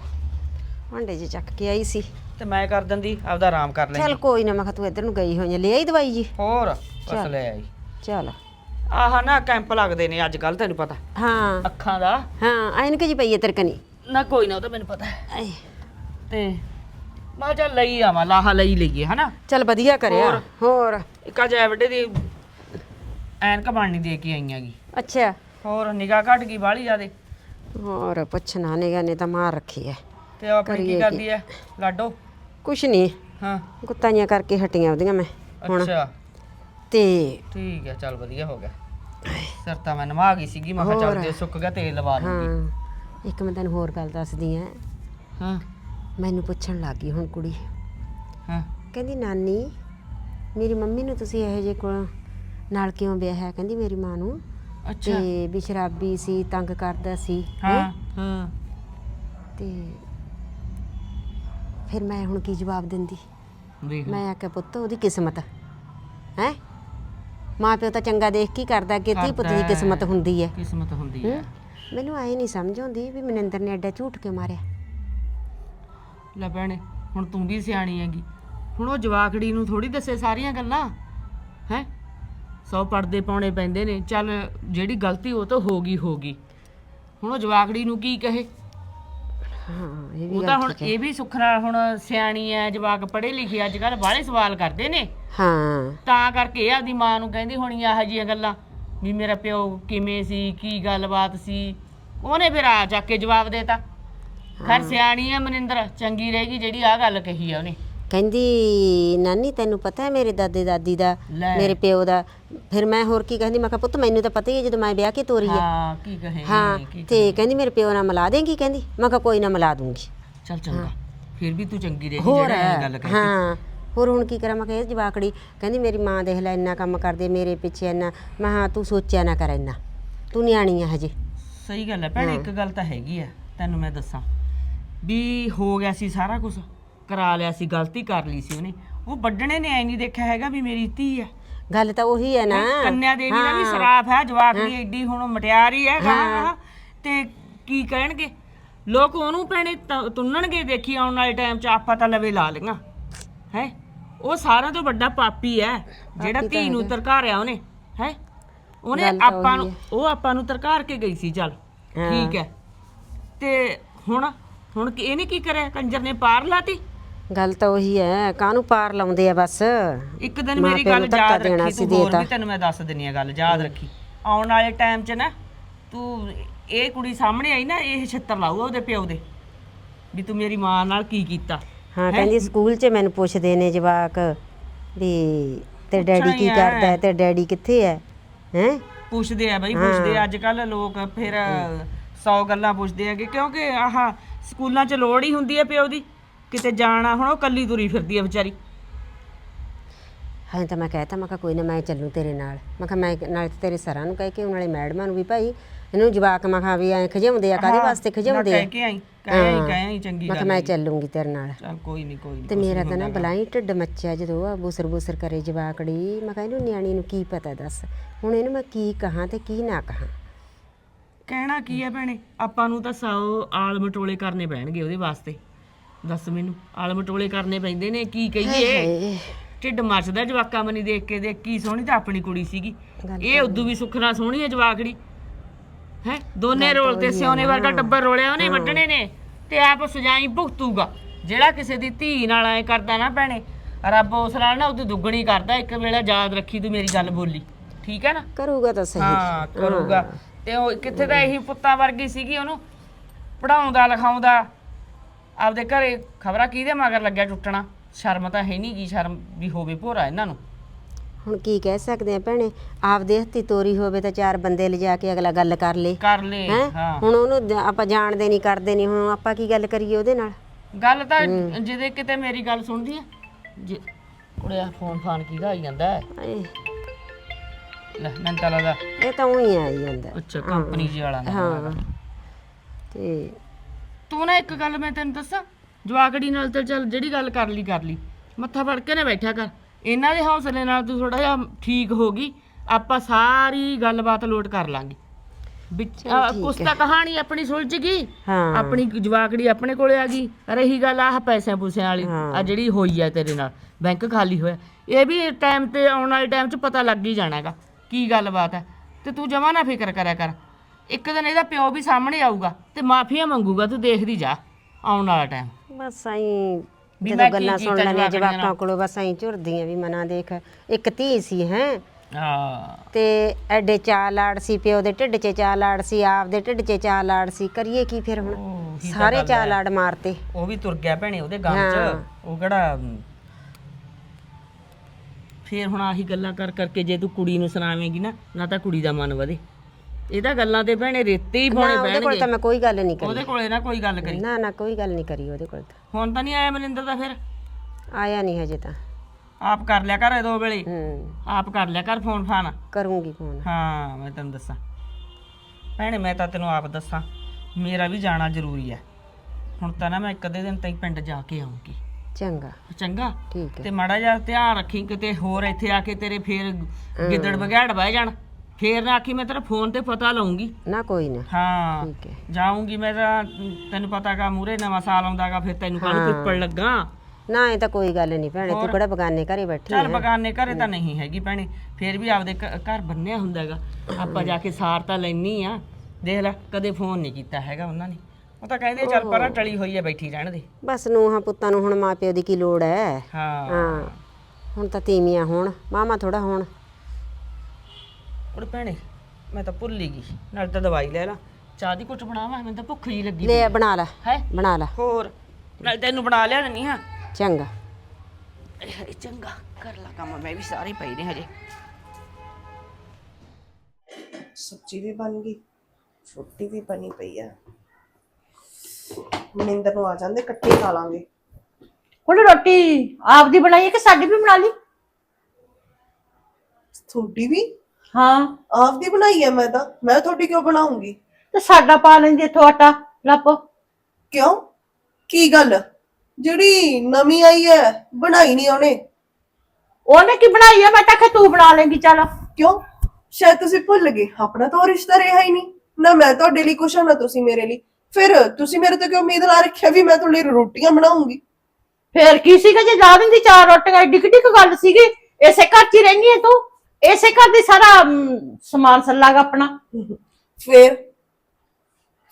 Speaker 4: ਭਾਂਡੇ ਜੀ ਚੱਕ ਕੇ ਆਈ ਸੀ।
Speaker 6: ਤੇ ਮੈਂ ਕਰ ਦਿੰਦੀ ਆਪਦਾ ਆਰਾਮ ਕਰ
Speaker 4: ਚੱਲ
Speaker 6: ਲੈਂਦੀ
Speaker 4: ਕੋਈ ਨਾ ਮੈਂ ਕਿਹਾ ਤੂੰ ਇੱਧਰ ਨੂੰ ਗਈ ਹੋਈ ਆ। ਲੈ ਆਈ ਦਵਾਈ ਜੀ।
Speaker 6: ਹੋਰ ਬਸ
Speaker 4: ਚੱਲ।
Speaker 6: ਲੈ ਆਈ।
Speaker 4: ਚੱਲ।
Speaker 6: ਆਹ ਨਾ ਕੈਂਪ ਲੱਗਦੇ ਨੇ ਅੱਜ ਕੱਲ ਤੈਨੂੰ ਪਤਾ।
Speaker 4: ਹਾਂ।
Speaker 6: ਅੱਖਾਂ ਦਾ।
Speaker 4: ਹਾਂ ਐਨਕ ਜੀ ਪਈ ਐ ਤੇਰੇ ਕਨੀ।
Speaker 6: ਨਾ ਕੋਈ ਨਾ ਉਹ ਤਾਂ ਮੈਨੂੰ ਪਤਾ ਹੈ।
Speaker 4: ਆਏ,
Speaker 6: ਤੇ ਮੈਂ ਚੱਲ ਲਈ ਆਵਾਂ ਲਾਹਾ ਲਈ ਲਈਏ ਹਨਾ?
Speaker 4: ਚੱਲ ਵਧੀਆ ਕਰਿਆ।
Speaker 6: ਹੋਰ।
Speaker 4: ਹੋਰ?
Speaker 6: ਇੱਕ ਅਜ ਵੱਡੇ ਦੀ ਐਨਕ ਬਣਨੀ ਦੇ ਕੇ ਆਈ ਆਗੀ
Speaker 4: ਅੱਛਾ।
Speaker 6: ਹੋਰ ਨਿਗਾਹ ਘਟ ਗਈ ਬਾਹਲੀ ਜ਼ਿਆਦੇ।
Speaker 4: ਹੋਰ ਪੁੱਛਣਾ ਨਿਗਾ ਨੇ ਤਾਂ ਮਾਰ ਰੱਖੀ ਐ
Speaker 6: ਤੇ ਆਪਣੀ ਕੀ? ਕਰਦੀ ਐ? ਲਾਡੋ?
Speaker 4: ਕੁਛ ਨਹੀਂ
Speaker 6: ਹਾਂ।
Speaker 4: ਗੁੱਤਾਂ ਕਰਕੇ ਹਟੀਆਂ ਉਹਦੀਆਂ ਮੈਂ ਹੁਣ।
Speaker 6: ਅੱਛਾ।
Speaker 4: ਤੇ
Speaker 6: ਠੀਕ ਹੈ ਚੱਲ ਵਧੀਆ ਹੋ ਗਿਆ। ਸਿਰ ਤਾਂ ਮੈਂ ਨਵਾ ਗਈ ਸੀਗੀ ਮੈਂ ਕਿਹਾ ਚੱਲ
Speaker 4: ਹੋਰ।
Speaker 6: ਜੇ ਸੁੱਕ ਗਿਆ ਤੇਲ ਲਵਾ ਲੂੰਗੀ
Speaker 4: ਹਾਂ। ਇੱਕ ਮੈਂ ਤੈਨੂੰ ਹੋਰ ਗੱਲ ਦੱਸਦੀ ਐ
Speaker 6: ਹਾਂ।
Speaker 4: ਮੈਨੂੰ ਪੁੱਛਣ ਲੱਗ ਗਈ ਹੁਣ ਕੁੜੀ।
Speaker 6: ਹਾਂ।
Speaker 4: ਕਹਿੰਦੀ ਨਾਨੀ ਮੇਰੀ ਮੰਮੀ ਨੂੰ ਤੁਸੀਂ ਇਹੋ ਜਿਹੇ ਕੋਲ ਨਾਲ ਕਿਉਂ ਵਿਆਹਿਆ? ਕਹਿੰਦੀ ਮੇਰੀ ਮਾਂ ਨੂੰ।
Speaker 6: ਅੱਛਾ।
Speaker 4: ਤੇ ਵੀ ਸ਼ਰਾਬੀ ਸੀ ਤੰਗ ਕਰਦਾ ਸੀ।
Speaker 6: ਹਾਂ
Speaker 4: ਹੈਂ?
Speaker 6: ਹਾਂ
Speaker 4: ਤੇ ਫਿਰ ਮੈਂ ਹੁਣ ਕੀ ਜਵਾਬ ਦਿੰਦੀ?
Speaker 6: ਦੇਖ
Speaker 4: ਮੈਂ ਆਖਿਆ ਪੁੱਤ ਉਹਦੀ ਕਿਸਮਤ। ਹੈ? ਮਾਂ ਪਿਓ ਤਾਂ ਚੰਗਾ ਦੇਖ ਕੀ ਕਰਦਾ ਕਿ ਧੀ ਪੁੱਤ ਦੀ
Speaker 6: ਕਰਦਾ ਹੈ।
Speaker 4: ਕਿਸਮਤ ਹੁੰਦੀ ਹੈ।
Speaker 6: ਕਿਸਮਤ ਹੁੰਦੀ ਹੈ?
Speaker 4: ਮੈਨੂੰ ਆਏ ਨਹੀਂ ਸਮਝ ਆਉਂਦੀ ਵੀ ਮਨਿੰਦਰ ਨੇ ਐਡਾ ਝੂਠ ਕਿਉਂ ਮਾਰਿਆ?
Speaker 6: ਲੈ ਭੈਣੇ ਹੁਣ ਤੂੰ ਵੀ ਸਿਆਣੀ ਹੈਗੀ। ਹੁਣ ਉਹ ਜਵਾਕੜੀ ਨੂੰ ਥੋੜੀ ਦੱਸੇ ਸਾਰੀਆਂ ਗੱਲਾਂ। ਹੈ? ਸੌ ਪੜਦੇ ਪਾਉਣੇ ਪੈਂਦੇ ਨੇ। ਚੱਲ ਜਿਹੜੀ ਗਲਤੀ ਉਹ ਤਾਂ ਹੋ ਗਈ ਹੋ ਗਈ। ਹੁਣ ਉਹ ਜਵਾਕੜੀ ਨੂੰ ਕੀ ਕਹੇ?
Speaker 4: ਹਾਂ ਇਹ ਵੀ
Speaker 6: ਉਹ ਤਾਂ
Speaker 4: ਗੱਲ
Speaker 6: ਹੁਣ
Speaker 4: ਠੀਕ ਹੈ।
Speaker 6: ਇਹ ਵੀ ਸੁੱਖ ਨਾਲ ਹੁਣ ਸਿਆਣੀ ਐ ਜਵਾਕ ਪੜ੍ਹੇ ਲਿਖੇ ਅੱਜ ਕੱਲ ਬਾਹਲੇ ਸਵਾਲ ਕਰਦੇ ਨੇ।
Speaker 4: ਹਾਂ।
Speaker 6: ਤਾਂ ਕਰਕੇ ਇਹ ਆਪਦੀ ਮਾਂ ਨੂੰ ਕਹਿੰਦੀ ਹੋਣੀ ਇਹੋ ਜਿਹੀਆਂ ਗੱਲਾਂ ਵੀ ਮੇਰਾ ਪਿਓ ਕਿਵੇਂ ਸੀ ਕੀ ਗੱਲਬਾਤ ਸੀ ਉਹਨੇ ਫਿਰ ਆ ਜਾ ਕੇ ਜਵਾਬ ਦੇਤਾ। ਖੈਰ ਸਿਆਣੀ ਐ ਮਨਿੰਦਰ ਚੰਗੀ ਰਹੇਗੀ ਜਿਹੜੀ ਆ ਗੱਲ ਕਹੀ ਆ ਉਹਨੇ।
Speaker 4: ਕਹਿੰਦੀ ਨਾਨੀ ਤੈਨੂੰ ਪਤਾ ਹੈ ਮੇਰੇ ਦਾਦੇ ਦਾਦੀ ਦਾ
Speaker 6: ਲੈ।
Speaker 4: ਮੇਰੇ ਪਿਓ ਦਾ? ਫਿਰ ਮੈਂ ਹੋਰ ਕੀ ਕਹਿੰਦੀ ਮੈਂ ਕਿਹਾ ਪੁੱਤ ਮੈਨੂੰ ਤਾਂ ਪਤਾ ਹੀ ਹੈ ਜਦੋਂ ਮੈਂ ਵਿਆਹ ਕੇ ਤੋਰੀ ਹੈ।
Speaker 6: ਹਾਂ ਕੀ ਕਹੇ
Speaker 4: ਹਾਂ
Speaker 6: ਕੀ
Speaker 4: ਤੇ ਕਹਿੰਦੀ ਮੇਰੇ ਪਿਓ ਨਾਲ ਮਿਲਾ ਦੇਂਗੀ ਕਹਿੰਦੀ। ਮੈਂ ਕਿਹਾ ਕੋਈ ਨਾ ਮਿਲਾ ਦੂੰਗੀ।
Speaker 6: ਚੱਲ ਚੰਗਾ। ਫਿਰ ਵੀ ਤੂੰ ਚੰਗੀ
Speaker 4: ਹੋਰ
Speaker 6: ਜਿਹੜਾ ਇਹ ਗੱਲ ਕਹੀ।
Speaker 4: ਹਾਂ। ਹੋਰ ਹੁਣ ਕੀ ਕਰਾਂ? ਮੈਂ ਕਿਹਾ ਇਹ ਜਵਾਕੜੀ ਕਹਿੰਦੀ ਮੇਰੀ ਮਾਂ ਦੇਖ ਲੈ ਇੰਨਾ ਕੰਮ ਕਰਦੀ ਮੇਰੇ ਪਿੱਛੇ ਇੰਨਾ। ਮੈਂ ਹਾਂ ਤੂੰ ਸੋਚਿਆ ਨਾ ਕਰ ਇੰਨਾ। ਤੂੰ ਨਿਆਣੀ ਆ ਹਜੇ।
Speaker 6: ਸਹੀ ਗੱਲ ਹੈ। ਭੈਣੇ ਇੱਕ ਗੱਲ ਤਾਂ ਹੈਗੀ ਆ ਤੈਨੂੰ ਮੈਂ ਦੱਸਾਂ। ਵੀ ਹੋ ਗਿਆ ਸੀ ਸਾਰਾ ਕੁਝ ਕਰਾ ਲਿਆ ਸੀ ਗਲਤੀ ਕਰ ਲਈ ਸੀ ਉਹਨੇ। ਉਹ ਵੱਡਣੇ ਨੇ ਐ ਨਹੀਂ ਦੇਖਿਆ ਹੈਗਾ ਵੀ ਮੇਰੀ ਧੀ ਹੈ।
Speaker 4: ਗੱਲ ਤਾਂ ਉਹੀ ਹੈ ਨਾ।
Speaker 6: ਕੰਨਿਆ ਦੇਵੀ ਦਾ ਵੀ ਸਰਾਫ ਹੈ ਜਵਾਕ ਦੀ ਐਡੀ ਹੁਣ ਮਟਿਆਰ ਹੀ ਗਾਹਾਂ ਤੇ ਕੀ ਕਹਿਣਗੇ? ਲੋਕ ਉਹਨੂੰ ਪੈਣੇ ਤੁੰਨਣਗੇ ਦੇਖੀ ਆਉਣ ਵਾਲੇ ਟਾਈਮ 'ਚ ਆਪਾਂ ਤਾਂ ਲਵੇ ਲਾ ਲਈਆਂ। ਹੈ? ਉਹ ਸਾਰਿਆਂ ਤੋਂ ਵੱਡਾ ਪਾਪੀ ਹੈ ਜਿਹੜਾ ਧੀ ਨੂੰ ਤਰਕਾਰਿਆ ਉਹਨੇ। ਹੈ? ਉਹਨੇ ਆਪਾਂ ਨੂੰ ਉਹ ਆਪਾਂ ਨੂੰ ਤਰਕਾਰ ਕੇ ਗਈ ਸੀ ਚੱਲ। ਠੀਕ ਹੈ। ਤੇ ਹੁਣ ਹੁਣ ਇਹਨੇ ਕੀ ਕਰਿਆ? ਕੰਜਰ ਨੇ ਪਾਰ ਲਾਤੀ?
Speaker 4: ਗੱਲ ਤਾਂ ਉਹੀ ਹੈ ਕਾਹਨੂੰ ਪਾਰ ਲਾਉਂਦੇ ਆ ਬਸ?
Speaker 6: ਇੱਕ ਦਿਨ ਮੇਰੀ ਗੱਲ
Speaker 4: ਨੂੰ ਧੱਕਾ
Speaker 6: ਯਾਦ
Speaker 4: ਦੇਣਾ
Speaker 6: ਰੱਖੀ
Speaker 4: ਸੀ,
Speaker 6: ਤੂੰ ਹੋਰ
Speaker 4: ਦੇਤਾ।
Speaker 6: ਵੀ ਤੈਨੂੰ ਮੈਂ ਦੱਸ ਦਿੰਨੀ ਆ ਗੱਲ ਯਾਦ ਰੱਖੀ। ਆਉਣ ਵਾਲੇ ਟਾਈਮ 'ਚ ਨਾ ਤੂੰ ਇਹ ਕੁੜੀ ਸਾਹਮਣੇ ਆਈ ਨਾ ਇਹ ਛੱਤਰ ਲਾਊਗਾ ਉਹਦੇ ਪਿਓ ਦੇ ਵੀ ਤੂੰ ਮੇਰੀ ਮਾਂ ਨਾਲ ਕੀ ਕੀਤਾ।
Speaker 4: ਹਾਂ ਕਹਿੰਦੀ ਸਕੂਲ 'ਚ ਮੈਨੂੰ ਪੁੱਛਦੇ ਨੇ ਜਵਾਕ ਵੀ ਤੇ ਡੈਡੀ ਕੀ। ਕਰਦਾ ਹੈ ਤੇ ਡੈਡੀ ਕਿੱਥੇ ਹੈ? ਹੈ?
Speaker 6: ਪੁੱਛਦੇ ਆ ਬਈ ਪੁੱਛਦੇ ਆ ਅੱਜ ਕੱਲ ਲੋਕ ਫਿਰ 100 ਗੱਲਾਂ ਪੁੱਛਦੇ ਆਗੇ ਕਿਉਂਕਿ ਆਹ ਸਕੂਲਾਂ 'ਚ ਲੋੜ ਹੀ ਹੁੰਦੀ ਹੈ ਪਿਓ ਦੀ। ਕਿਤੇ ਜਾਣਾ ਹੁਣ ਉਹ ਕੱਲੀ ਤੁਰੀ ਫਿਰਦੀ ਆ ਵਿਚਾਰੀ।
Speaker 4: ਹਾਂ ਤਾਂ ਮੈਂ ਕਹਿਤਾ ਮੈਂ ਕਿਹਾ ਕੋਈ ਨਾ ਮੈਂ ਚੱਲੂ ਤੇਰੇ ਨਾਲ। ਮੈਂ ਕਿਹਾ ਮੈਂ ਨਾਲੇ ਤੇਰੇ ਸਰਾਂ ਨੂੰ ਕਹਿ ਕੇ ਉਹਨਾਂ ਵਾਲੇ ਮੈਡਮਾਂ ਨੂੰ ਵੀ ਭਾਈ ਇਹਨੂੰ ਜਵਾਕ ਮਖਾ ਵੀ ਐ ਖਿਜਾਉਂਦੇ ਆ ਕਾਦੇ ਵਾਸਤੇ ਖਿਜਾਉਂਦੇ ਆ?
Speaker 6: ਕਹਿ ਕੇ ਆਈ ਕਹਿ ਆਈ ਕਹਿ ਆਈ ਚੰਗੀ
Speaker 4: ਮੈਂ ਕਿਹਾ
Speaker 6: ਗੱਲ
Speaker 4: ਮੈਂ ਚੱਲੂੰਗੀ ਤੇਰੇ ਨਾਲ।
Speaker 6: ਚੱਲ ਕੋਈ ਨਹੀਂ ਕੋਈ ਨਹੀਂ
Speaker 4: ਤੇ ਮੇਰਾ ਤਾਂ ਨਾ ਬਲਾਈ ਢਿੱਡ ਮੱਚਿਆ ਜਦੋਂ ਆ ਬੁਸਰ ਬੁਸਰ ਕਰੇ ਜਵਾਕੜੀ। ਮੈਂ ਕਿਹਾ ਇਹਨੂੰ ਨਿਆਣੀ ਨੂੰ ਕੀ ਪਤਾ ਦੱਸ? ਹੁਣ ਇਹਨੂੰ ਮੈਂ ਕੀ ਕਹਾਂ ਤੇ ਕੀ ਨਾ ਕਹਾਂ?
Speaker 6: ਕਹਿਣਾ ਕੀ ਹੈ ਭੈਣੇ? ਆਪਾਂ ਨੂੰ ਤਾਂ ਸੌ ਆਲ ਮਟੋਲੇ ਕਰਨੇ ਪੈਣਗੇ ਉਹਦੇ ਵਾਸਤੇ। ਦੱਸ ਮੈਨੂੰ ਆਲ ਮਟੋਲੇ ਕਰਨੇ ਪੈਂਦੇ ਨੇ ਕੀ ਕਹੀਏ? ਢਿੱਡ ਮੱਚਦਾ ਜਵਾਕਾਂ ਮਨੀ ਦੇਖ ਕੇ ਦੇਖ ਕੀ ਸੋਹਣੀ ਤਾਂ ਆਪਣੀ ਕੁੜੀ ਸੀਗੀ। ਇਹ ਉਦੋਂ ਵੀ ਸੁਖਣਾ ਸੋਹਣੀ ਹੈ ਜਵਾਕੜੀ। ਹੈ? ਦੋਨੇ ਰੋਲ ਤੇ ਸਿਉਨੇ ਵਰਗਾ ਟੱਬਰ ਰੋਲਿਆ ਉਹਨੇ ਵੱਢਣੇ ਨੇ ਤੇ ਆਪ ਸਜਾਈ ਭੁਗਤੂਗਾ। ਜਿਹੜਾ ਕਿਸੇ ਦੀ ਧੀ ਨਾਲ ਐ ਕਰਦਾ ਨਾ ਭੈਣੇ ਰੱਬ ਉਸ ਨਾਲ ਨਾ ਉਹਦੀ ਦੁੱਗਣੀ ਕਰਦਾ ਇੱਕ ਵੇਲਾ ਯਾਦ ਰੱਖੀ ਤੂੰ ਮੇਰੀ ਗੱਲ ਬੋਲੀ। ਠੀਕ ਹੈ ਨਾ?
Speaker 4: ਕਰੂਗਾ ਤਾਂ ਸਹੀ।
Speaker 6: ਹਾਂ ਕਰੂਗਾ। ਤੇ ਉਹ ਕਿੱਥੇ ਤਾਂ ਇਹੀ ਪੁੱਤਾਂ ਵਰਗੀ ਸੀਗੀ ਉਹਨੂੰ ਪੜਾਉਂਦਾ ਲਿਖਾਉਂਦਾ ਆਪਦੇ ਘਰੇ ਖਬਰਾਂ ਕਿਹਦੇ ਮਗਰ ਲੱਗਿਆ ਟੁੱਟਣਾ? ਸ਼ਰਮ ਤਾਂ ਹੈ ਨਹੀਂ ਕੀ ਸ਼ਰਮ ਵੀ ਹੋਵੇ ਭੋਰਾ ਇਹਨਾਂ ਨੂੰ।
Speaker 4: ਹੁਣ ਕੀ ਕਹਿ ਸਕਦੇ ਆ ਭੈਣੇ? ਆਪਦੇ ਹੱਥੀ ਤੋਰੀ ਹੋਵੇ ਤਾਂ ਚਾਰ ਬੰਦੇ ਲਿਜਾ ਕੇ ਅਗਲਾ ਗੱਲ ਕਰ ਲੇ।
Speaker 6: ਕਰ ਲੈ
Speaker 4: ਹੈ?
Speaker 6: ਹਾਂ।
Speaker 4: ਹੁਣ ਉਹਨੂੰ ਜ- ਆਪਾਂ ਜਾਣਦੇ ਨਹੀਂ ਕਰਦੇ ਨਹੀਂ ਹੁਣ ਆਪਾਂ ਕੀ ਗੱਲ ਕਰੀਏ ਉਹਦੇ ਨਾਲ?
Speaker 6: ਗੱਲ ਤਾਂ ਜਿਹਦੇ ਕਿਤੇ ਮੇਰੀ ਗੱਲ ਸੁਣਦੀ ਹੈ ਜੇ ਕੁੜਿਆ ਫੋਨ ਫਾਨ ਕਿਹਦਾ ਆਈ ਜਾਂਦਾ? ਹੈ?
Speaker 4: ਆਏ,
Speaker 6: ਲੈ ਮੈਨੂੰ ਤਾਂ ਲੱਗਦਾ
Speaker 4: ਇਹ ਤਾਂ ਉਹੀ ਆਈ ਜਾਂਦਾ।
Speaker 6: ਅੱਛਾ ਕੰਪਨੀ ਜੀ ਵਾਲਾ ਨਾ।
Speaker 4: ਹਾਂ। ਤੇ
Speaker 6: ਤੂੰ ਨਾ ਇੱਕ ਗੱਲ ਮੈਂ ਤੈਨੂੰ ਦੱਸਾਂ? ਜਵਾਕੜੀ ਨਾਲ ਤਾਂ ਚੱਲ ਜਿਹੜੀ ਗੱਲ ਕਰ ਲਈ ਕਰ ਲਈ। ਮੱਥਾ ਫੜ ਕੇ ਨਾ ਬੈਠਾ ਕਰ। ਇਹਨਾਂ ਦੇ ਹੌਸਲੇ ਨਾਲ ਤੂੰ ਥੋੜਾ ਜਿਹਾ ਠੀਕ ਹੋ ਗਈ। ਆਪਾਂ ਸਾਰੀ ਗੱਲਬਾਤ ਲੋਟ ਕਰ ਲਾਂਗੇ। ਵਿੱਚ ਕੁਛ ਤਾਂ ਕਹਾਣੀ ਆਪਣੀ ਸੁਲਝ ਗਈ।
Speaker 4: ਹਾਂ।
Speaker 6: ਆਪਣੀ ਜਵਾਕੜੀ ਆਪਣੇ ਕੋਲੇ ਆ ਗਈ। ਰਹੀ ਗੱਲ ਆਹ ਪੈਸਿਆਂ ਪੂਸਿਆਂ ਵਾਲੀ। ਆ ਜਿਹੜੀ ਹੋਈ ਆ ਤੇਰੇ ਨਾਲ। ਬੈਂਕ ਖਾਲੀ ਹੋਇਆ। ਇਹ ਵੀ ਟਾਈਮ ਤੇ ਆਉਣ ਵਾਲੇ ਟਾਈਮ 'ਚ ਪਤਾ ਲੱਗ ਹੀ ਜਾਣਾਗਾ ਕੀ ਗੱਲਬਾਤ ਹੈ। ਤੇ ਤੂੰ ਜਮਾ ਨਾ ਫਿਕਰ ਕਰਿਆ ਕਰ। ਇੱਕ ਦਿਨ ਇਹਦਾ ਪਿਓ ਵੀ ਸਾਹਮਣੇ ਆਊਗਾ ਤੇ ਮਾਫੀਆਂ ਮੰਗੂਗਾ ਤੂੰ ਦੇਖਦੀ ਜਾ ਆਉਣ ਵਾਲਾ ਟਾਈਮ
Speaker 4: ਬਸ ਆਈ
Speaker 6: ਵੀ
Speaker 4: ਜਦੋਂ
Speaker 6: ਮੈਂ ਕੀ
Speaker 4: ਗੱਲਾਂ ਸੁਣ
Speaker 6: ਕੀਤਾ
Speaker 4: ਲੈਣੀਆਂ ਜਵਾਕਾਂ ਕੋਲੋਂ ਬਸ ਆਈ ਝੁਰਦੀਆਂ ਵੀ ਮਨਾ ਦੇਖ। ਇੱਕ ਧੀ ਸੀ ਹੈ।
Speaker 6: ਹਾਂ।
Speaker 4: ਤੇ ਐਡੇ ਚਾਰ ਲਾੜ ਸੀ ਪਿਓ ਦੇ ਢਿੱਡ 'ਚ ਚਾਰ ਲਾੜ ਸੀ ਆਪ ਦੇ ਢਿੱਡ 'ਚ ਚਾਰ ਲਾੜ ਸੀ। ਕਰੀਏ ਕੀ ਫਿਰ ਹੁਣ? ਸਾਰੇ
Speaker 6: ਹੈ।
Speaker 4: ਲਾੜ ਮਾਰਤੇ।
Speaker 6: ਉਹ ਵੀ ਤੁਰ ਗਿਆ ਭੈਣੇ ਉਹਦੇ ਗਮ
Speaker 4: ਹਾਂ।
Speaker 6: 'ਚ ਉਹ ਕਿਹੜਾ ਅਮ, ਫੇਰ ਹੁਣ ਆਹੀ ਗੱਲਾਂ ਕਰ ਕਰਕੇ ਜੇ ਤੂੰ ਕੁੜੀ ਨੂੰ ਸੁਣਾਵੇਂਗੀ ਨਾ ਨਾ ਤਾਂ ਕੁੜੀ ਦਾ ਮਨ ਵਧੇ। ਇਹ ਤਾਂ ਗੱਲਾਂ ਤੇ ਭੈਣੇ ਰੇਤੇ ਹੀ
Speaker 4: ਨਾ
Speaker 6: ਪਾਉਣੇ
Speaker 4: ਉਹਦੇ ਕੋਲ
Speaker 6: ਪੈਣਗੇ।
Speaker 4: ਤਾਂ ਮੈਂ ਕੋਈ ਗੱਲ ਨਹੀਂ ਕਰੀ।
Speaker 6: ਉਹਦੇ ਕੋਲੇ ਨਾ ਕੋਈ ਗੱਲ ਕਰੀ।
Speaker 4: ਨਾ ਨਾ ਕੋਈ ਗੱਲ ਨਹੀਂ ਕਰੀ ਉਹਦੇ ਕੋਲ ਤਾਂ।
Speaker 6: ਹੁਣ ਤਾਂ ਨਹੀਂ ਆਇਆ ਮਨਿੰਦਰ ਦਾ ਫਿਰ?
Speaker 4: ਆਇਆ ਨਹੀਂ ਹਜੇ ਤਾਂ।
Speaker 6: ਆਪ ਕਰ ਲਿਆ ਕਰ ਇਹ ਦੋ ਵੇਲੇ?
Speaker 4: ਹੂੰ।
Speaker 6: ਆਪ ਕਰ ਲਿਆ ਕਰ ਫੋਨ ਫਾਨ?
Speaker 4: ਕਰੂੰਗੀ ਫੋਨ।
Speaker 6: ਹਾਂ ਮੈਂ ਤੈਨੂੰ ਦੱਸਾਂ। ਭੈਣੇ ਮੈਂ ਤਾਂ ਤੈਨੂੰ ਆਪ ਦੱਸਾਂ ਮੇਰਾ ਵੀ ਜਾਣਾ ਜ਼ਰੂਰੀ ਹੈ। ਹੁਣ ਤਾਂ ਨਾ ਮੈਂ ਇੱਕ ਅੱਧੇ ਦਿਨ ਤਾਈਂ ਪਿੰਡ ਜਾ ਕੇ ਆਉਂਗੀ
Speaker 4: ਚੰਗਾ।
Speaker 6: ਚੰਗਾ?
Speaker 4: ਠੀਕ ਹੈ।
Speaker 6: ਤੇ ਮਾੜਾ ਜਿਹਾ ਧਿਆਨ ਰੱਖੀ ਕਿਤੇ ਹੋਰ ਇੱਥੇ ਆ ਕੇ ਤੇਰੇ ਫੇਰ ਗਿੱਦੜ ਬਗਿਆੜ ਬਹਿ ਜਾਣ। ਫੇਰ ਨਾ ਆਖੀ ਮੈਂ ਤੇਰਾ ਫੋਨ ਤੇ ਪਤਾ ਲਵਾਂਗੀ
Speaker 4: ਨਾ ਕੋਈ ਨਾ।
Speaker 6: ਹਾਂ
Speaker 4: ਠੀਕ ਹੈ।
Speaker 6: ਜਾਊਂਗੀ ਮੈਂ ਤਾਂ ਤੈਨੂੰ ਪਤਾਗਾ ਮੂਰੇ ਨਵਾਂ ਸਾਲ ਆਉਂਦਾਗਾ ਫਿਰ ਤੈਨੂੰ ਕਾਹਨੂੰ ਪਿੱਪੜ ਲੱਗਾ।
Speaker 4: ਨਾ ਇਹ ਤਾਂ ਕੋਈ ਗੱਲ ਨਹੀਂ ਭੈਣੇ ਤੂੰ ਕਿਹੜਾ ਬਗਾਨੇ ਘਰੇ ਬੈਠੀ
Speaker 6: ਚੱਲ ਬਗਾਨੇ ਘਰੇ ਤਾਂ ਨਹੀਂ ਹੈਗੀ ਭੈਣੇ ਫੇਰ ਵੀ ਆਪਦੇ ਘਰ ਬੰਨਿਆ ਹੁੰਦਾਗਾ। ਆਪਾਂ ਜਾ ਕੇ ਸਾਰ ਤਾਂ ਲੈਣੀ ਆ। ਦੇਖ ਲੈ ਕਦੇ ਫੋਨ ਨਹੀਂ ਕੀਤਾ ਹੈਗਾ ਉਹਨਾਂ ਨੇ। ਉਹ ਤਾਂ ਕਹਿੰਦੇ ਚੱਲ ਪਰਾਂ ਟਲੀ ਹੋਈ ਹੈ ਬੈਠੀ ਰਹਿਣ ਦੇ।
Speaker 4: ਬਸ ਨੂੰਹਾਂ ਪੁੱਤਾਂ ਨੂੰ ਹੁਣ ਮਾਪਿਓ ਦੀ ਕੀ ਲੋੜ ਹੈ
Speaker 6: ਹਾਂ।
Speaker 4: ਹਾਂ। ਹੁਣ ਤਾਂ ਤੀਵੀਆਂ ਹੋਣ ਮਾਮਾ ਥੋੜਾ ਹੋਣ।
Speaker 6: ਉਹ ਭੈਣੇ ਮੈਂ ਤਾਂ ਭੁੱਲ ਹੀ ਗਈ। ਨਾਲ ਤਾਂ ਦਵਾਈ ਲੈ ਲਾ। ਚਾਹ ਦੀ ਕੁੱਟ ਬਣਾਵਾਂ ਮੈਨੂੰ ਤਾਂ ਭੁੱਖ ਜੀ ਲੱਗੀ
Speaker 4: ਲੈ ਬਣਾ ਲੈ
Speaker 6: ਹੈ?
Speaker 4: ਬਣਾ ਲੈ।
Speaker 6: ਹੋਰ ਨਾਲ ਤੈਨੂੰ ਬਣਾ ਲਿਆ ਨਹੀਂ ਹਾਂ
Speaker 4: ਚੰਗਾ।
Speaker 6: ਇਹ ਚੰਗਾ। ਕਰ ਲਾ ਕੰਮ ਮੈਂ ਵੀ ਸਾਰੇ ਪਈ ਨੇ ਹਜੇ।
Speaker 2: ਸਬਜ਼ੀ ਵੀ ਬਣ ਗਈ ਰੋਟੀ ਵੀ ਬਣੀ ਪਈ ਆ। ਮਨਿੰਦਰ ਨੂੰ ਆ ਜਾਂਦੇ ਇਕੱਠੇ ਖਾ ਲਾਂਗੇ।
Speaker 7: ਹੁਣ ਰੋਟੀ ਆਪਦੀ ਬਣਾਈ ਹੈ ਕਿ ਸਾਡੀ ਵੀ ਬਣਾ ਲਈ?
Speaker 2: ਤੁਹਾਡੀ ਵੀ?
Speaker 7: ਹਾਂ।
Speaker 2: ਆਪਦੀ ਬਣਾਈ ਹੈ ਮੈਂ ਤਾਂ। ਮੈਂ ਤੁਹਾਡੀ ਕਿਉਂ ਬਣਾਉਂਗੀ?
Speaker 7: ਤੇ ਸਾਡਾ ਪਾ ਲੈਂਦੇ ਇੱਥੋਂ ਆਟਾ ਲੱਪ
Speaker 2: ਕਿਉਂ? ਕੀ ਗੱਲ? ਜਿਹੜੀ ਨਵੀਂ ਆਈ ਹੈ ਬਣਾਈ ਨਹੀਂ ਉਹਨੇ।
Speaker 7: ਉਹਨੇ ਕੀ ਬਣਾਈ ਹੈ ਮੈਂ ਤਾਂ ਕਿ ਤੂੰ ਬਣਾ ਲੇਂਗੀ ਚੱਲ।
Speaker 2: ਕਿਉਂ? ਸ਼ਾਇਦ ਤੁਸੀਂ ਭੁੱਲ ਗਏ। ਆਪਣਾ ਤਾਂ ਉਹ ਰਿਸ਼ਤਾ ਰਿਹਾ ਹੀ ਨਹੀਂ। ਨਾ ਮੈਂ ਤੁਹਾਡੇ ਲਈ ਕੁਛ ਨਾ ਤੁਸੀਂ ਮੇਰੇ ਲਈ। ਫਿਰ ਤੁਸੀਂ ਮੇਰੇ ਤੋਂ ਕਿਉਂ ਉਮੀਦ ਲਾ ਰੱਖਿਆ ਵੀ ਮੈਂ ਤੁਹਾਡੇ ਲਈ ਰੋਟੀਆਂ ਬਣਾਉਂਗੀ?
Speaker 7: ਫੇਰ ਕੀ ਸੀਗਾ? ਜੇ ਲਾ ਦਿੰਦੀ ਚਾਰ ਰੋਟੀਆਂ ਏਡੀ ਕਿੱਡੀ ਕੁ ਗੱਲ ਸੀਗੀ? ਇਸੇ ਘਰ 'ਚ ਹੀ ਹੈ ਤੂੰ। ਇਸੇ ਘਰ ਦੀ ਸਾਰਾ ਮ, ਸਮਾਨ ਸੱਲਾਗਾ ਆਪਣਾ।
Speaker 2: ਫਿਰ?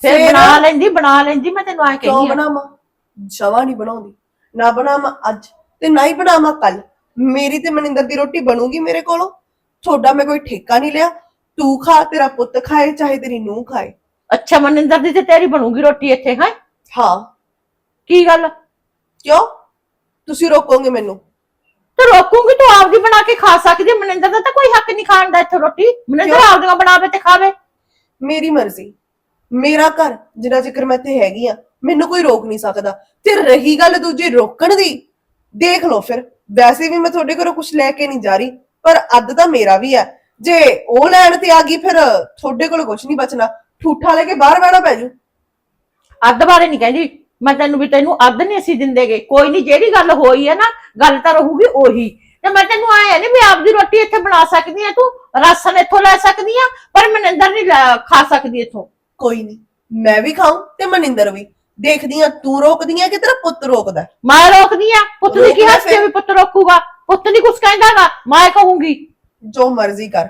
Speaker 7: ਫੇਰ
Speaker 2: ਫੇਰ?
Speaker 7: ਬਣਾ ਲੈਂਦੀ ਬਣਾ ਲੈਂਦੀ ਮੈਂ ਤੈਨੂੰ ਆ
Speaker 2: ਕਿਉਂ
Speaker 7: ਕਹਿੰਦੀ।
Speaker 2: ਬਣਾਵਾਂ? ਜਵਾ ਨਹੀਂ ਬਣਾਉਂਦੀ। ਨਾ ਬਣਾਵਾਂ ਅੱਜ ਤੇ ਨਾ ਹੀ ਬਣਾਵਾਂ ਕੱਲ ਮੇਰੀ ਤੇ ਮਨਿੰਦਰ ਦੀ ਰੋਟੀ ਬਣੂਗੀ ਮੇਰੇ ਕੋਲੋਂ। ਤੁਹਾਡਾ ਮੈਂ ਕੋਈ ਠੇਕਾ ਨਹੀਂ ਲਿਆ। ਤੂੰ ਖਾ ਤੇਰਾ ਪੁੱਤ ਖਾਏ ਚਾਹੇ ਤੇਰੀ ਨੂੰਹ ਖਾਏ।
Speaker 7: ਅੱਛਾ ਮਨਿੰਦਰ ਦੀ ਤੇ ਤੇਰੀ ਬਣੂਗੀ ਰੋਟੀ ਇੱਥੇ ਹੈ?
Speaker 2: ਹਾਂ।
Speaker 7: ਕੀ ਗੱਲ?
Speaker 2: ਕਿਉਂ? ਤੁਸੀਂ ਰੋਕੋਗੇ ਮੈਨੂੰ?
Speaker 7: ਤੇ ਰੋਕੂਗੀ ਤੂੰ ਆਪਦੀ ਬਣਾ ਕੇ ਖਾ ਸਕਦੀ ਹੈ। ਮਨਿੰਦਰ ਦਾ ਤਾਂ ਕੋਈ ਹੱਕ ਨਹੀਂ ਖਾਣ ਦਾ ਇੱਥੇ ਰੋਟੀ। ਮਨਿੰਦਰ
Speaker 2: ਕਿਉਂ?
Speaker 7: ਆਪਦੀਆਂ ਬਣਾਵੇ ਤੇ ਖਾਵੇ
Speaker 2: ਮੇਰੀ ਮਰਜ਼ੀ। ਮੇਰਾ ਘਰ ਜਿੰਨਾ ਚਿਰ ਮੈਂ ਇੱਥੇ ਹੈਗੀ ਆ ਮੈਨੂੰ ਕੋਈ ਰੋਕ ਨਹੀਂ ਸਕਦਾ। ਤੇ ਰਹੀ ਗੱਲ ਦੂਜੇ ਰੋਕਣ ਦੀ। ਦੇਖ ਲਓ ਫਿਰ। ਵੈਸੇ ਵੀ ਮੈਂ ਤੁਹਾਡੇ ਘਰੋਂ ਕੁਝ ਲੈ ਕੇ ਨਹੀਂ ਜਾ ਰਹੀ ਪਰ ਅੱਧ ਤਾਂ ਮੇਰਾ ਵੀ ਹੈ। ਜੇ ਉਹ ਲੈਣ ਤੇ ਆ ਗਈ ਫਿਰ ਤੁਹਾਡੇ ਕੋਲ ਕੁਝ ਨਹੀਂ ਬਚਣਾ। ਠੂਠਾ ਲੈ ਕੇ ਬਾਹਰ ਬੈਣਾ ਪੈ ਜੂ।
Speaker 7: ਅੱਧ ਬਾਰੇ ਨਹੀਂ ਕਹਿੰਦੀ। ਮੈਂ ਤੈਨੂੰ ਵੀ ਤੈਨੂੰ ਅੱਧ ਨਹੀਂ ਅਸੀਂ ਦਿੰਦੇਗੇ। ਕੋਈ ਨਹੀਂ ਜਿਹੜੀ ਗੱਲ ਹੋਈ ਹੈ ਨਾ ਗੱਲ ਤਾਂ ਰਹੂਗੀ ਉਹੀ। ਤੇ ਮੈਂ ਤੈਨੂੰ ਆਇਆ ਨਹੀਂ ਵੀ ਆਪਦੀ ਰੋਟੀ ਇੱਥੇ ਬਣਾ ਸਕਦੀ ਆ ਤੂੰ ਰਾਸ਼ਨ ਇੱਥੋਂ ਲੈ ਸਕਦੀ ਆ ਪਰ ਮਨਿੰਦਰ ਨਹੀਂ ਲੈ- ਖਾ ਸਕਦੀ ਇੱਥੋਂ।
Speaker 2: ਕੋਈ ਨਹੀਂ ਮੈਂ ਵੀ ਖਾਉਂ ਤੇ ਮਨਿੰਦਰ ਵੀ। ਦੇਖਦੀ ਆ ਤੂੰ ਰੋਕਦੀ ਆ ਕਿ ਤੇਰਾ ਪੁੱਤ ਰੋਕਦਾ ਹੈ?
Speaker 7: ਮੈਂ ਰੋਕਦੀ ਆ ਪੁੱਤ ਦੀ ਕੀ
Speaker 2: ਰੋਕਦਾ
Speaker 7: ਹੱਥ
Speaker 2: ਫਿਰ।
Speaker 7: ਵੀ ਪੁੱਤ ਰੋਕੂਗਾ। ਪੁੱਤ ਨਹੀਂ ਕੁਛ ਕਹਿੰਦਾਗਾ ਮੈਂ ਕਹੂੰਗੀ।
Speaker 2: ਜੋ ਮਰਜ਼ੀ ਕਰ।